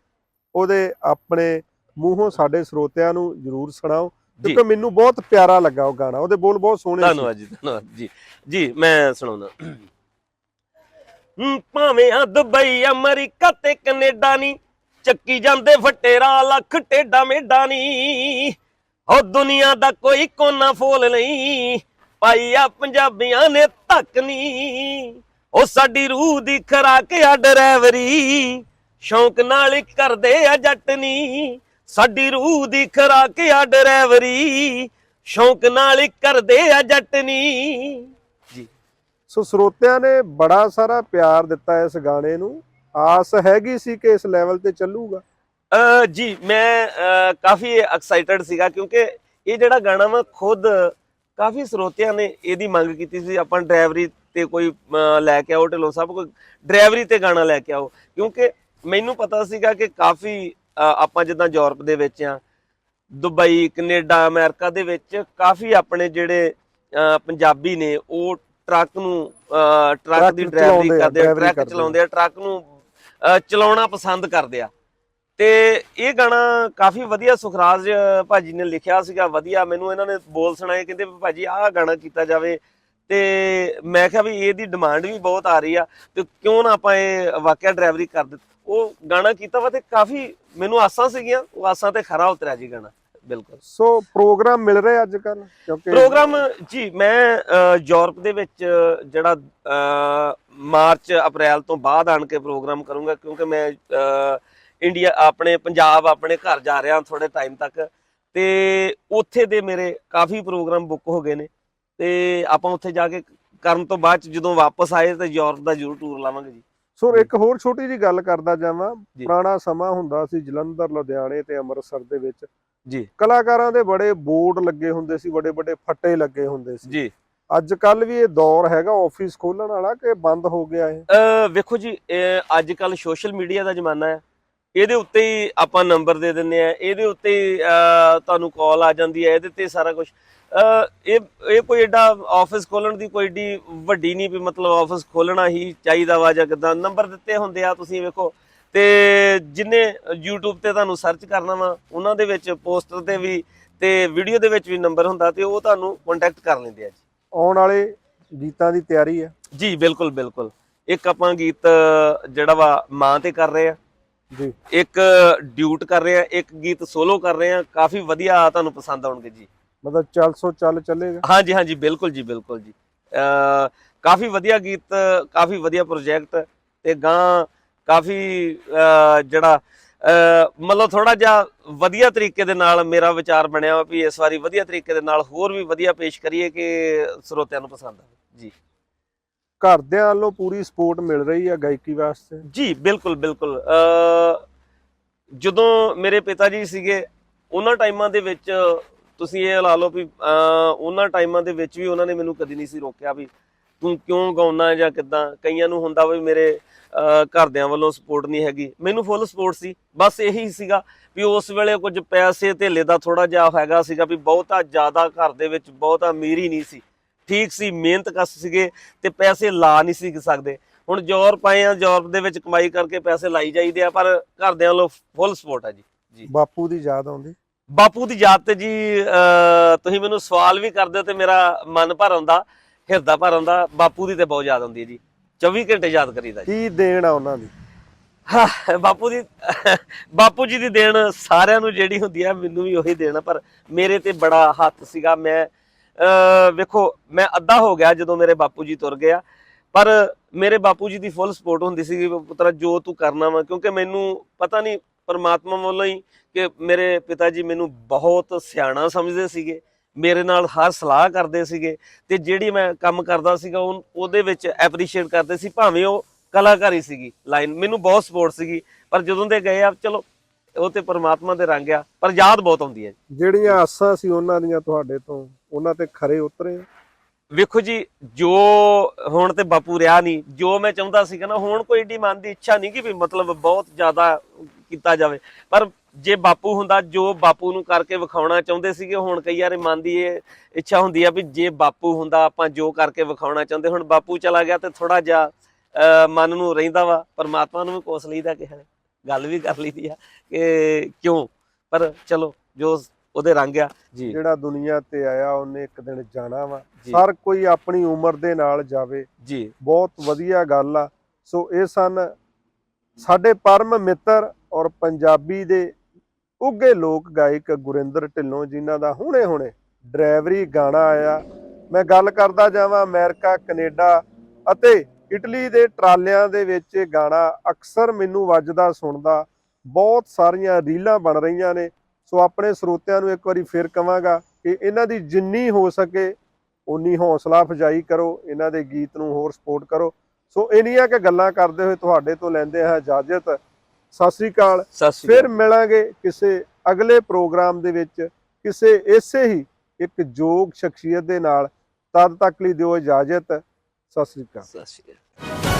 ਉਹਦੇ ਆਪਣੇ ਮੂੰਹੋਂ ਸਾਡੇ ਸਰੋਤਿਆਂ ਨੂੰ ਜ਼ਰੂਰ ਸੁਣਾਓ ਕਿਉਂਕਿ ਮੈਨੂੰ ਬਹੁਤ ਪਿਆਰਾ ਲੱਗਾ ਉਹ ਗਾਣਾ ਉਹਦੇ ਬੋਲ ਬਹੁਤ ਸੋਹਣੇ ਸੀ। ਧੰਨਵਾਦ ਜੀ ਧੰਨਵਾਦ ਜੀ। ਜੀ ਮੈਂ ਸੁਣਾਉਂਦਾ। ਹੂੰ, ਭਾਵੇਂ ਆ ਦੁਬਈ ਅਮਰੀਕਾ ਤੇ ਕੈਨੇਡਾ ਨਹੀਂ ਚੱਕੀ ਜਾਂਦੇ ਫਟੇਰਾ ਲੱਖ ਟੇਡਾ ਮੇਡਾ ਨਹੀਂ ਹੋ ਦੁਨੀਆ ਦਾ ਕੋਈ ਕੋਨਾ ਫੋਲ ਨਹੀਂ ਆ ਪੰਜਾਬੀਆਂ ਨੇ ਧੱਕ ਨਹੀਂ ਉਹ ਸਾਡੀ ਰੂਹ ਦੀ ਖਰਾਕ ਆ ਡਰਾਈਵਰੀ ਸ਼ੌਂਕ ਨਾਲ ਕਰਦੇ ਆ ਜੱਟ ਨਹੀਂ ਸਾਡੀ ਰੂਹ ਦੀ ਖਰਾਕ ਆ ਡਰਾਈਵਰੀ ਸ਼ੌਂਕ ਨਾਲ ਹੀ ਕਰਦੇ ਆ ਜੱਟ ਨਹੀਂ ਜੀ। ਸੋ ਸਰੋਤਿਆਂ ਨੇ ਬੜਾ ਸਾਰਾ ਪਿਆਰ ਦਿੱਤਾ ਇਸ ਗਾਣੇ ਨੂੰ। ਆਸ ਹੈਗੀ ਸੀ ਕਿ ਇਸ ਲੈਵਲ ਤੇ ਚੱਲੂਗਾ? ਅ ਜੀ ਮੈਂ ਕਾਫੀ ਐਕਸਾਈਟਡ ਸੀਗਾ ਕਿਉਂਕਿ ਇਹ ਜਿਹੜਾ ਗਾਣਾ ਵਾ ਖੁਦ ਕਾਫੀ ਸਰੋਤਿਆਂ ਨੇ ਇਹਦੀ ਮੰਗ ਕੀਤੀ ਸੀ ਆਪਾਂ ਡਰਾਈਵਰੀ ਤੇ ਕੋਈ ਲੈ ਕੇ ਆਓ ਢਿੱਲੋਂ ਸਾਹਿਬ ਕੋਈ ਡਰਾਈਵਰੀ ਤੇ ਗਾਣਾ ਲੈ ਕੇ ਆਓ। ਕਿਉਂਕਿ ਮੈਨੂੰ ਪਤਾ ਸੀਗਾ ਕਿ ਕਾਫੀ ਆਪਾਂ ਜਿੱਦਾਂ ਯੂਰਪ ਦੇ ਵਿੱਚ ਆ ਦੁਬਈ ਕੈਨੇਡਾ ਅਮਰੀਕਾ ਦੇ ਵਿੱਚ ਕਾਫੀ ਆਪਣੇ ਜਿਹੜੇ ਪੰਜਾਬੀ ਨੇ ਉਹ ਟਰੱਕ ਨੂੰ ਟਰੱਕ ਦੀ ਡਰਾਈਵਰੀ ਕਰਦੇ ਆ ਟਰੱਕ। ਚਲਾਉਂਦੇ ਆ ਟਰੱਕ ਨੂੰ ਚਲਾਉਣਾ ਪਸੰਦ ਕਰਦੇ ਆ। ਤੇ ਇਹ ਗਾਣਾ ਕਾਫੀ ਵਧੀਆ ਸੁਖਰਾਜ ਭਾਜੀ ਨੇ ਲਿਖਿਆ ਸੀਗਾ ਵਧੀਆ ਮੈਨੂੰ ਇਹਨਾਂ ਨੇ ਬੋਲ ਸੁਣਾਏ ਕਹਿੰਦੇ ਭਾਜੀ ਆਹ ਗਾਣਾ ਕੀਤਾ ਜਾਵੇ। ਤੇ ਮੈਂ ਕਿਹਾ ਵੀ ਇਹਦੀ ਡਿਮਾਂਡ ਵੀ ਬਹੁਤ ਆ ਰਹੀ ਆ ਤੇ ਕਿਉਂ ਨਾ ਆਪਾਂ ਇਹ ਵਾਕਿਆ ਡਰਾਈਵਰੀ ਕਰ ਦਿੱਤੀ। ਉਹ ਗਾਣਾ ਕੀਤਾ ਵਾ ਤੇ ਕਾਫੀ ਮੈਨੂੰ ਆਸਾਂ ਸੀਗੀਆਂ ਉਹ ਆਸਾਂ ਤੇ ਖਰਾ ਉਤਰਿਆ ਜੀ ਗਾਣਾ ਬਿਲਕੁਲ। ਸੋ ਪ੍ਰੋਗਰਾਮ ਮਿਲ ਰਹੇ ਅੱਜ ਕੱਲ ਕਿਉਂਕਿ ਪ੍ਰੋਗਰਾਮ ਜੀ ਮੈਂ ਯੂਰਪ ਦੇ ਵਿੱਚ ਜਿਹੜਾ ਮਾਰਚ ਅਪ੍ਰੈਲ ਤੋਂ ਬਾਅਦ ਆਣ ਕੇ ਪ੍ਰੋਗਰਾਮ ਕਰੂੰਗਾ ਕਿਉਂਕਿ ਮੈਂ ਇੰਡੀਆ ਆਪਣੇ ਪੰਜਾਬ ਆਪਣੇ ਘਰ ਜਾ ਰਿਹਾ ਥੋੜੇ ਟਾਈਮ ਤੱਕ ਤੇ ਉੱਥੇ ਦੇ ਮੇਰੇ ਕਾਫੀ ਪ੍ਰੋਗਰਾਮ ਬੁੱਕ ਹੋ ਗਏ ਨੇ ਤੇ ਆਪਾਂ ਉੱਥੇ ਜਾ ਕੇ ਕਰਨ ਤੋਂ ਬਾਅਦ ਜਦੋਂ ਵਾਪਸ ਆਏ ਤਾਂ ਯੂਰਪ ਦਾ ਜ਼ਰੂਰ ਟੂਰ ਲਾਵਾਂਗੇ ਜੀ। ਸੋ ਇੱਕ ਹੋਰ ਛੋਟੀ ਜੀ ਗੱਲ ਕਰਦਾ ਜਾਵਾਂ। ਪੁਰਾਣਾ ਸਮਾਂ ਹੁੰਦਾ ਸੀ ਜਲੰਧਰ ਲੁਧਿਆਣੇ ਤੇ ਅੰਮ੍ਰਿਤਸਰ ਦੇ ਵਿੱਚ। ਜੀ। ਕਲਾਕਾਰਾਂ ਦੇ ਬੜੇ ਬੋਰਡ ਲੱਗੇ ਹੁੰਦੇ ਸੀ ਵੱਡੇ ਵੱਡੇ ਫੱਟੇ ਲੱਗੇ ਹੁੰਦੇ ਸੀ। ਜੀ। ਅੱਜ ਕੱਲ ਵੀ ਇਹ ਦੌਰ ਹੈਗਾ ਆਫਿਸ ਖੋਲਣ ਵਾਲਾ ਕਿ ਬੰਦ ਹੋ ਗਿਆ ਇਹ? ਅ ਵੇਖੋ ਜੀ ਅੱਜ ਕੱਲ ਸੋਸ਼ਲ ਮੀਡੀਆ ਦਾ ਜ਼ਮਾਨਾ ਹੈ। ਇਹਦੇ ਉੱਤੇ ਹੀ ਆਪਾਂ ਨੰਬਰ ਦੇ ਦਿੰਨੇ ਆ ਇਹਦੇ ਉੱਤੇ ਤੁਹਾਨੂੰ ਕਾਲ ਆ ਜਾਂਦੀ ਹੈ ਇਹਦੇ ਤੇ ਸਾਰਾ ਕੁਝ ਇਹ ਇਹ ਕੋਈ ਐਡਾ ਆਫਿਸ ਖੋਲਣ ਦੀ ਕੋਈ ਏਡੀ ਵੱਡੀ ਨਹੀਂ ਵੀ ਮਤਲਬ ਆਫਿਸ ਖੋਲਣਾ ਹੀ ਚਾਹੀਦਾ ਵਾ ਜਾਂ ਕਿਦਾਂ। ਨੰਬਰ ਦਿੱਤੇ ਹੁੰਦੇ ਆ ਤੁਸੀਂ ਵੇਖੋ। ਤੇ ਜਿੰਨੇ YouTube ਤੇ ਤੁਹਾਨੂੰ ਸਰਚ ਕਰਨਾ ਵਾ ਉਹਨਾਂ ਦੇ ਵਿੱਚ ਪੋਸਟਰ ਤੇ ਵੀ ਤੇ ਵੀਡੀਓ ਦੇ ਵਿੱਚ ਵੀ ਨੰਬਰ ਹੁੰਦਾ ਤੇ ਉਹ ਤੁਹਾਨੂੰ ਕੰਟੈਕਟ ਕਰ ਲੈਂਦੇ ਆ ਜੀ। ਆਉਣ ਵਾਲੇ ਗੀਤਾਂ ਦੀ ਤਿਆਰੀ ਹੈ। ਜੀ ਬਿਲਕੁਲ ਬਿਲਕੁਲ। ਇੱਕ ਆਪਾਂ ਗੀਤ ਜਿਹੜਾ ਵਾ ਮਾਂ ਤੇ ਕਰ ਰਹੇ ਆ। ਜੀ। ਇੱਕ ਡਿਊਟ ਕਰ ਰਹੇ ਆ ਇੱਕ ਗੀਤ ਸੋਲੋ ਕਰ ਰਹੇ ਆ ਕਾਫੀ ਵਧੀਆ ਤੁਹਾਨੂੰ ਪਸੰਦ ਆਉਣਗੇ ਜੀ। ਮਤਲਬ ਚੱਲ ਸੋ ਚੱਲ ਚੱਲੇਗਾ। ਹਾਂਜੀ ਹਾਂਜੀ ਬਿਲਕੁਲ ਜੀ ਬਿਲਕੁਲ ਜੀ। ਕਾਫੀ ਵਧੀਆ ਗੀਤ ਕਾਫੀ ਵਧੀਆ ਪ੍ਰੋਜੈਕਟ ਤੇ ਗਾਂ ਕਾਫੀ ਜਿਹੜਾ ਮਤਲਬ ਥੋੜਾ ਜਿਹਾ ਵਧੀਆ ਤਰੀਕੇ ਦੇ ਨਾਲ ਮੇਰਾ ਵਿਚਾਰ ਬਣਿਆ ਵਾ ਵੀ ਇਸ ਵਾਰੀ ਵਧੀਆ ਤਰੀਕੇ ਦੇ ਨਾਲ ਹੋਰ ਵੀ ਵਧੀਆ ਪੇਸ਼ ਕਰੀਏ ਕਿ ਸਰੋਤਿਆਂ ਨੂੰ ਪਸੰਦ ਆਵੇ। ਜੀ। ਘਰਦਿਆਂ ਵੱਲੋਂ ਪੂਰੀ ਸਪੋਰਟ ਮਿਲ ਰਹੀ ਹੈ ਗਾਇਕੀ ਵਾਸਤੇ? ਜੀ, ਬਿਲਕੁਲ ਬਿਲਕੁਲ। ਅ ਜਦੋਂ ਮੇਰੇ ਪਿਤਾ ਜੀ ਸੀਗੇ, ਉਹਨਾਂ ਟਾਈਮਾਂ ਦੇ ਵਿੱਚ ਤੁਸੀਂ ਇਹ ਲਾ ਲਓ ਵੀ ਅ ਉਹਨਾਂ ਟਾਈਮਾਂ ਦੇ ਵਿੱਚ ਵੀ ਉਹਨਾਂ ਨੇ ਮੈਨੂੰ ਕਦੀ ਨਹੀਂ ਸੀ ਰੋਕਿਆ ਵੀ ਤੂੰ ਕਿਉਂ ਗਾਉਣਾ ਜਾਂ ਕਿਦਾਂ? ਕਈਆਂ ਨੂੰ ਹੁੰਦਾ ਵੀ ਮੇਰੇ ਅ ਘਰਦਿਆਂ ਵੱਲੋਂ ਸਪੋਰਟ ਨਹੀਂ ਹੈਗੀ। ਮੈਨੂੰ ਫੁੱਲ ਸਪੋਰਟ ਸੀ। ਬਸ ਇਹੀ ਸੀਗਾ ਵੀ ਉਸ ਵੇਲੇ ਕੁਝ ਪੈਸੇ ਧੇਲੇ ਦਾ ਥੋੜਾ ਜਿਹਾ ਹੈਗਾ ਸੀਗਾ ਵੀ ਬਹੁਤਾ ਜ਼ਿਆਦਾ ਘਰ ਦੇ ਵਿੱਚ ਬਹੁਤਾ ਅਮੀਰ ਹੀ ਨਹੀਂ ਸੀ। ਠੀਕ ਸੀ ਮਿਹਨਤ ਕਸ ਸੀਗੇ ਤੇ ਪੈਸੇ ਲਾ ਨਹੀਂ ਸੀ ਸਕਦੇ। ਹੁਣ ਯੂਰਪ ਆਏ ਆ ਯੂਰਪ ਦੇ ਵਿੱਚ ਕਮਾਈ ਕਰਕੇ ਪੈਸੇ ਲਾਈ ਜਾਈਦੇ ਆ ਪਰ ਘਰਦਿਆਂ ਵੱਲੋਂ ਫੁੱਲ ਸਪੋਰਟ ਆ ਜੀ ਜੀ। ਬਾਪੂ ਦੀ ਯਾਦ ਆਉਂਦੀ? ਬਾਪੂ ਦੀ ਯਾਦ ਤੇ ਜੀ ਤੁਸੀਂ ਮੈਨੂੰ ਸਵਾਲ ਵੀ ਕਰਦੇ ਹੋ ਤੇ ਮੇਰਾ ਮਨ ਭਰ ਆਉਂਦਾ ਹਿਰਦਾ ਭਰ ਆਉਂਦਾ ਬਾਪੂ ਦੀ ਤੇ ਬਹੁਤ ਯਾਦ ਆਉਂਦੀ ਹੈ ਜੀ। 24 ਘੰਟੇ ਯਾਦ ਕਰੀਦਾ ਜੀ। ਕੀ ਦੇਣ ਆ ਉਹਨਾਂ ਦੀ? ਹਾਂ, ਬਾਪੂ ਦੀ ਬਾਪੂ ਜੀ ਦੀ ਦੇਣ ਸਾਰਿਆਂ ਨੂੰ ਜਿਹੜੀ ਹੁੰਦੀ ਆ ਮੈਨੂੰ ਵੀ ਉਹੀ ਦੇਣ ਪਰ ਮੇਰੇ ਤੇ ਬੜਾ ਹੱਥ ਸੀਗਾ ਮੈਂ ਵੇਖੋ, ਮੈਂ ਅੱਧਾ ਹੋ ਗਿਆ ਜਦੋਂ ਮੇਰੇ ਬਾਪੂ ਜੀ ਤੁਰ ਗਿਆ ਪਰ ਮੇਰੇ ਬਾਪੂ ਜੀ ਦੀ ਫੁੱਲ ਸਪੋਰਟ ਹੁੰਦੀ ਸੀ ਪੁੱਤਰਾ, ਜੋ ਤੂੰ ਕਰਨਾ ਵਾ, ਕਿਉਂਕਿ ਮੈਨੂੰ ਪਤਾ ਨਹੀਂ, ਪਰਮਾਤਮਾ ਵੱਲੋਂ ਹੀ ਕਿ ਮੇਰੇ ਪਿਤਾ ਜੀ ਮੈਨੂੰ ਬਹੁਤ ਸਿਆਣਾ ਸਮਝਦੇ ਸੀਗੇ। ਮੇਰੇ ਨਾਲ ਹਰ ਸਲਾਹ ਕਰਦੇ ਸੀਗੇ ਤੇ ਜਿਹੜੀ ਮੈਂ ਕੰਮ ਕਰਦਾ ਸੀਗਾ, ਉਹ- ਉਹਦੇ ਵਿੱਚ ਐਪਰੀਸ਼ੀਏਟ ਕਰਦੇ ਸੀ, ਭਾਵੇਂ ਉਹ ਕਲਾਕਾਰੀ ਸੀਗੀ ਲਾਈਨ ਮੈਨੂੰ ਬਹੁਤ ਸਪੋਰਟ ਸੀਗੀ। ਪਰ ਜਦੋਂ ਦੇ ਗਏ ਆ, ਚਲੋ, ਉਹ ਤੇ ਪਰਮਾਤਮਾ ਦੇ ਰੰਗ ਆ, ਪਰ ਯਾਦ ਬਹੁਤ ਆਉਂਦੀ ਹੈ। ਜਿਹੜੀਆਂ ਆਸਾਂ ਸੀ ਉਹਨਾਂ ਦੀਆਂ ਤੁਹਾਡੇ ਤੋਂ ਉਹਨਾਂ ਤੇ ਖਰੇ ਉਤਰੇ ਵੇਖੋ ਜੀ ਜੋ ਹੁਣ ਤੇ ਬਾਪੂ ਰਿਹਾ ਨਹੀਂ ਜੋ ਮੈਂ ਚਾਹੁੰਦਾ ਸੀਗਾ ਨਾ ਹੁਣ ਕੋਈ ਏਡੀ ਮਨ ਦੀ ਇੱਛਾ ਨਹੀਂ ਕਿ ਵੀ ਮਤਲਬ ਬਹੁਤ ਜ਼ਿਆਦਾ ਕੀਤਾ ਜਾਵੇ। ਪਰ ਜੇ ਬਾਪੂ ਹੁੰਦਾ ਜੋ ਬਾਪੂ ਨੂੰ ਕਰਕੇ ਵਿਖਾਉਣਾ ਚਾਹੁੰਦੇ ਸੀਗੇ ਹੁਣ ਕਈ ਵਾਰ ਮਨ ਦੀ ਇਹ ਇੱਛਾ ਹੁੰਦੀ ਆ ਵੀ ਜੇ ਬਾਪੂ ਹੁੰਦਾ ਆਪਾਂ ਜੋ ਕਰਕੇ ਵਿਖਾਉਣਾ ਚਾਹੁੰਦੇ ਹੁਣ ਬਾਪੂ ਚਲਾ ਗਿਆ ਤੇ ਥੋੜਾ ਜਿਹਾ ਅਹ, ਮਨ ਨੂੰ ਰਹਿੰਦਾ ਵਾ। ਪਰਮਾਤਮਾ ਨੂੰ ਵੀ ਕੋਸ ਲਈਦਾ ਕਿਸੇ ਨੇ ਗੱਲ ਵੀ ਕਰ ਲਈਦੀ ਆ ਕਿ ਕਿਉਂ? ਪਰ ਚਲੋ ਜੋ ਉਹਦੇ ਰੰਗ ਆ। ਜੀ। ਜਿਹੜਾ ਦੁਨੀਆ ਤੇ ਆਇਆ ਉਹਨੇ ਇੱਕ ਦਿਨ ਜਾਣਾ ਵਾ। ਹਰ ਕੋਈ ਆਪਣੀ ਉਮਰ ਦੇ ਨਾਲ ਜਾਵੇ। ਜੀ। ਬਹੁਤ ਵਧੀਆ ਗੱਲ ਆ। ਸੋ ਇਹ ਸਨ ਸਾਡੇ ਪਰਮ ਮਿੱਤਰ ਔਰ ਪੰਜਾਬੀ ਦੇ ਉੱਗੇ ਲੋਕ ਗਾਇਕ ਗੁਰਿੰਦਰ ਢਿੱਲੋਂ ਜਿਨ੍ਹਾਂ ਦਾ ਹੁਣੇ-ਹੁਣੇ ਡਰਾਈਵਰੀ ਗਾਣਾ ਆਇਆ। ਮੈਂ ਗੱਲ ਕਰਦਾ ਜਾਵਾਂ ਅਮਰੀਕਾ ਕੈਨੇਡਾ ਅਤੇ ਇਟਲੀ ਦੇ ਟਰਾਲਿਆਂ ਦੇ ਵਿੱਚ ਇਹ ਗਾਣਾ ਅਕਸਰ ਮੈਨੂੰ ਵੱਜਦਾ ਸੁਣਦਾ। ਬਹੁਤ ਸਾਰੀਆਂ ਰੀਲਾਂ ਬਣ ਰਹੀਆਂ ਨੇ। ਸੋ ਆਪਣੇ ਸਰੋਤਿਆਂ ਨੂੰ ਇੱਕ ਵਾਰੀ ਫਿਰ ਕਵਾਂਗਾ ਕਿ ਇਹਨਾਂ ਦੀ ਜਿੰਨੀ ਹੋ ਸਕੇ ਉਨੀ ਹੌਸਲਾ ਅਫਜਾਈ ਕਰੋ ਇਹਨਾਂ ਦੇ ਗੀਤ ਨੂੰ ਹੋਰ ਸਪੋਰਟ ਕਰੋ। ਸੋ ਇੰਨੀਆਂ ਕਿ ਗੱਲਾਂ ਕਰਦੇ ਹੋਏ ਤੁਹਾਡੇ ਤੋਂ ਲੈਂਦੇ ਹਾਂ ਇਜਾਜ਼ਤ। ਸਤਿ ਸ੍ਰੀ ਅਕਾਲ। ਫਿਰ ਮਿਲਾਂਗੇ ਕਿਸੇ ਅਗਲੇ ਪ੍ਰੋਗਰਾਮ ਦੇ ਵਿੱਚ ਕਿਸੇ ਇਸੇ ਹੀ ਇੱਕ ਯੋਗ ਸ਼ਖਸੀਅਤ ਦੇ ਨਾਲ। ਤਦ ਤੱਕ ਲਈ ਦਿਓ ਇਜਾਜ਼ਤ। ਸਤਿ ਸ੍ਰੀ ਅਕਾਲ। ਸਤਿ ਸ਼੍ਰੀ ਅਕਾਲ।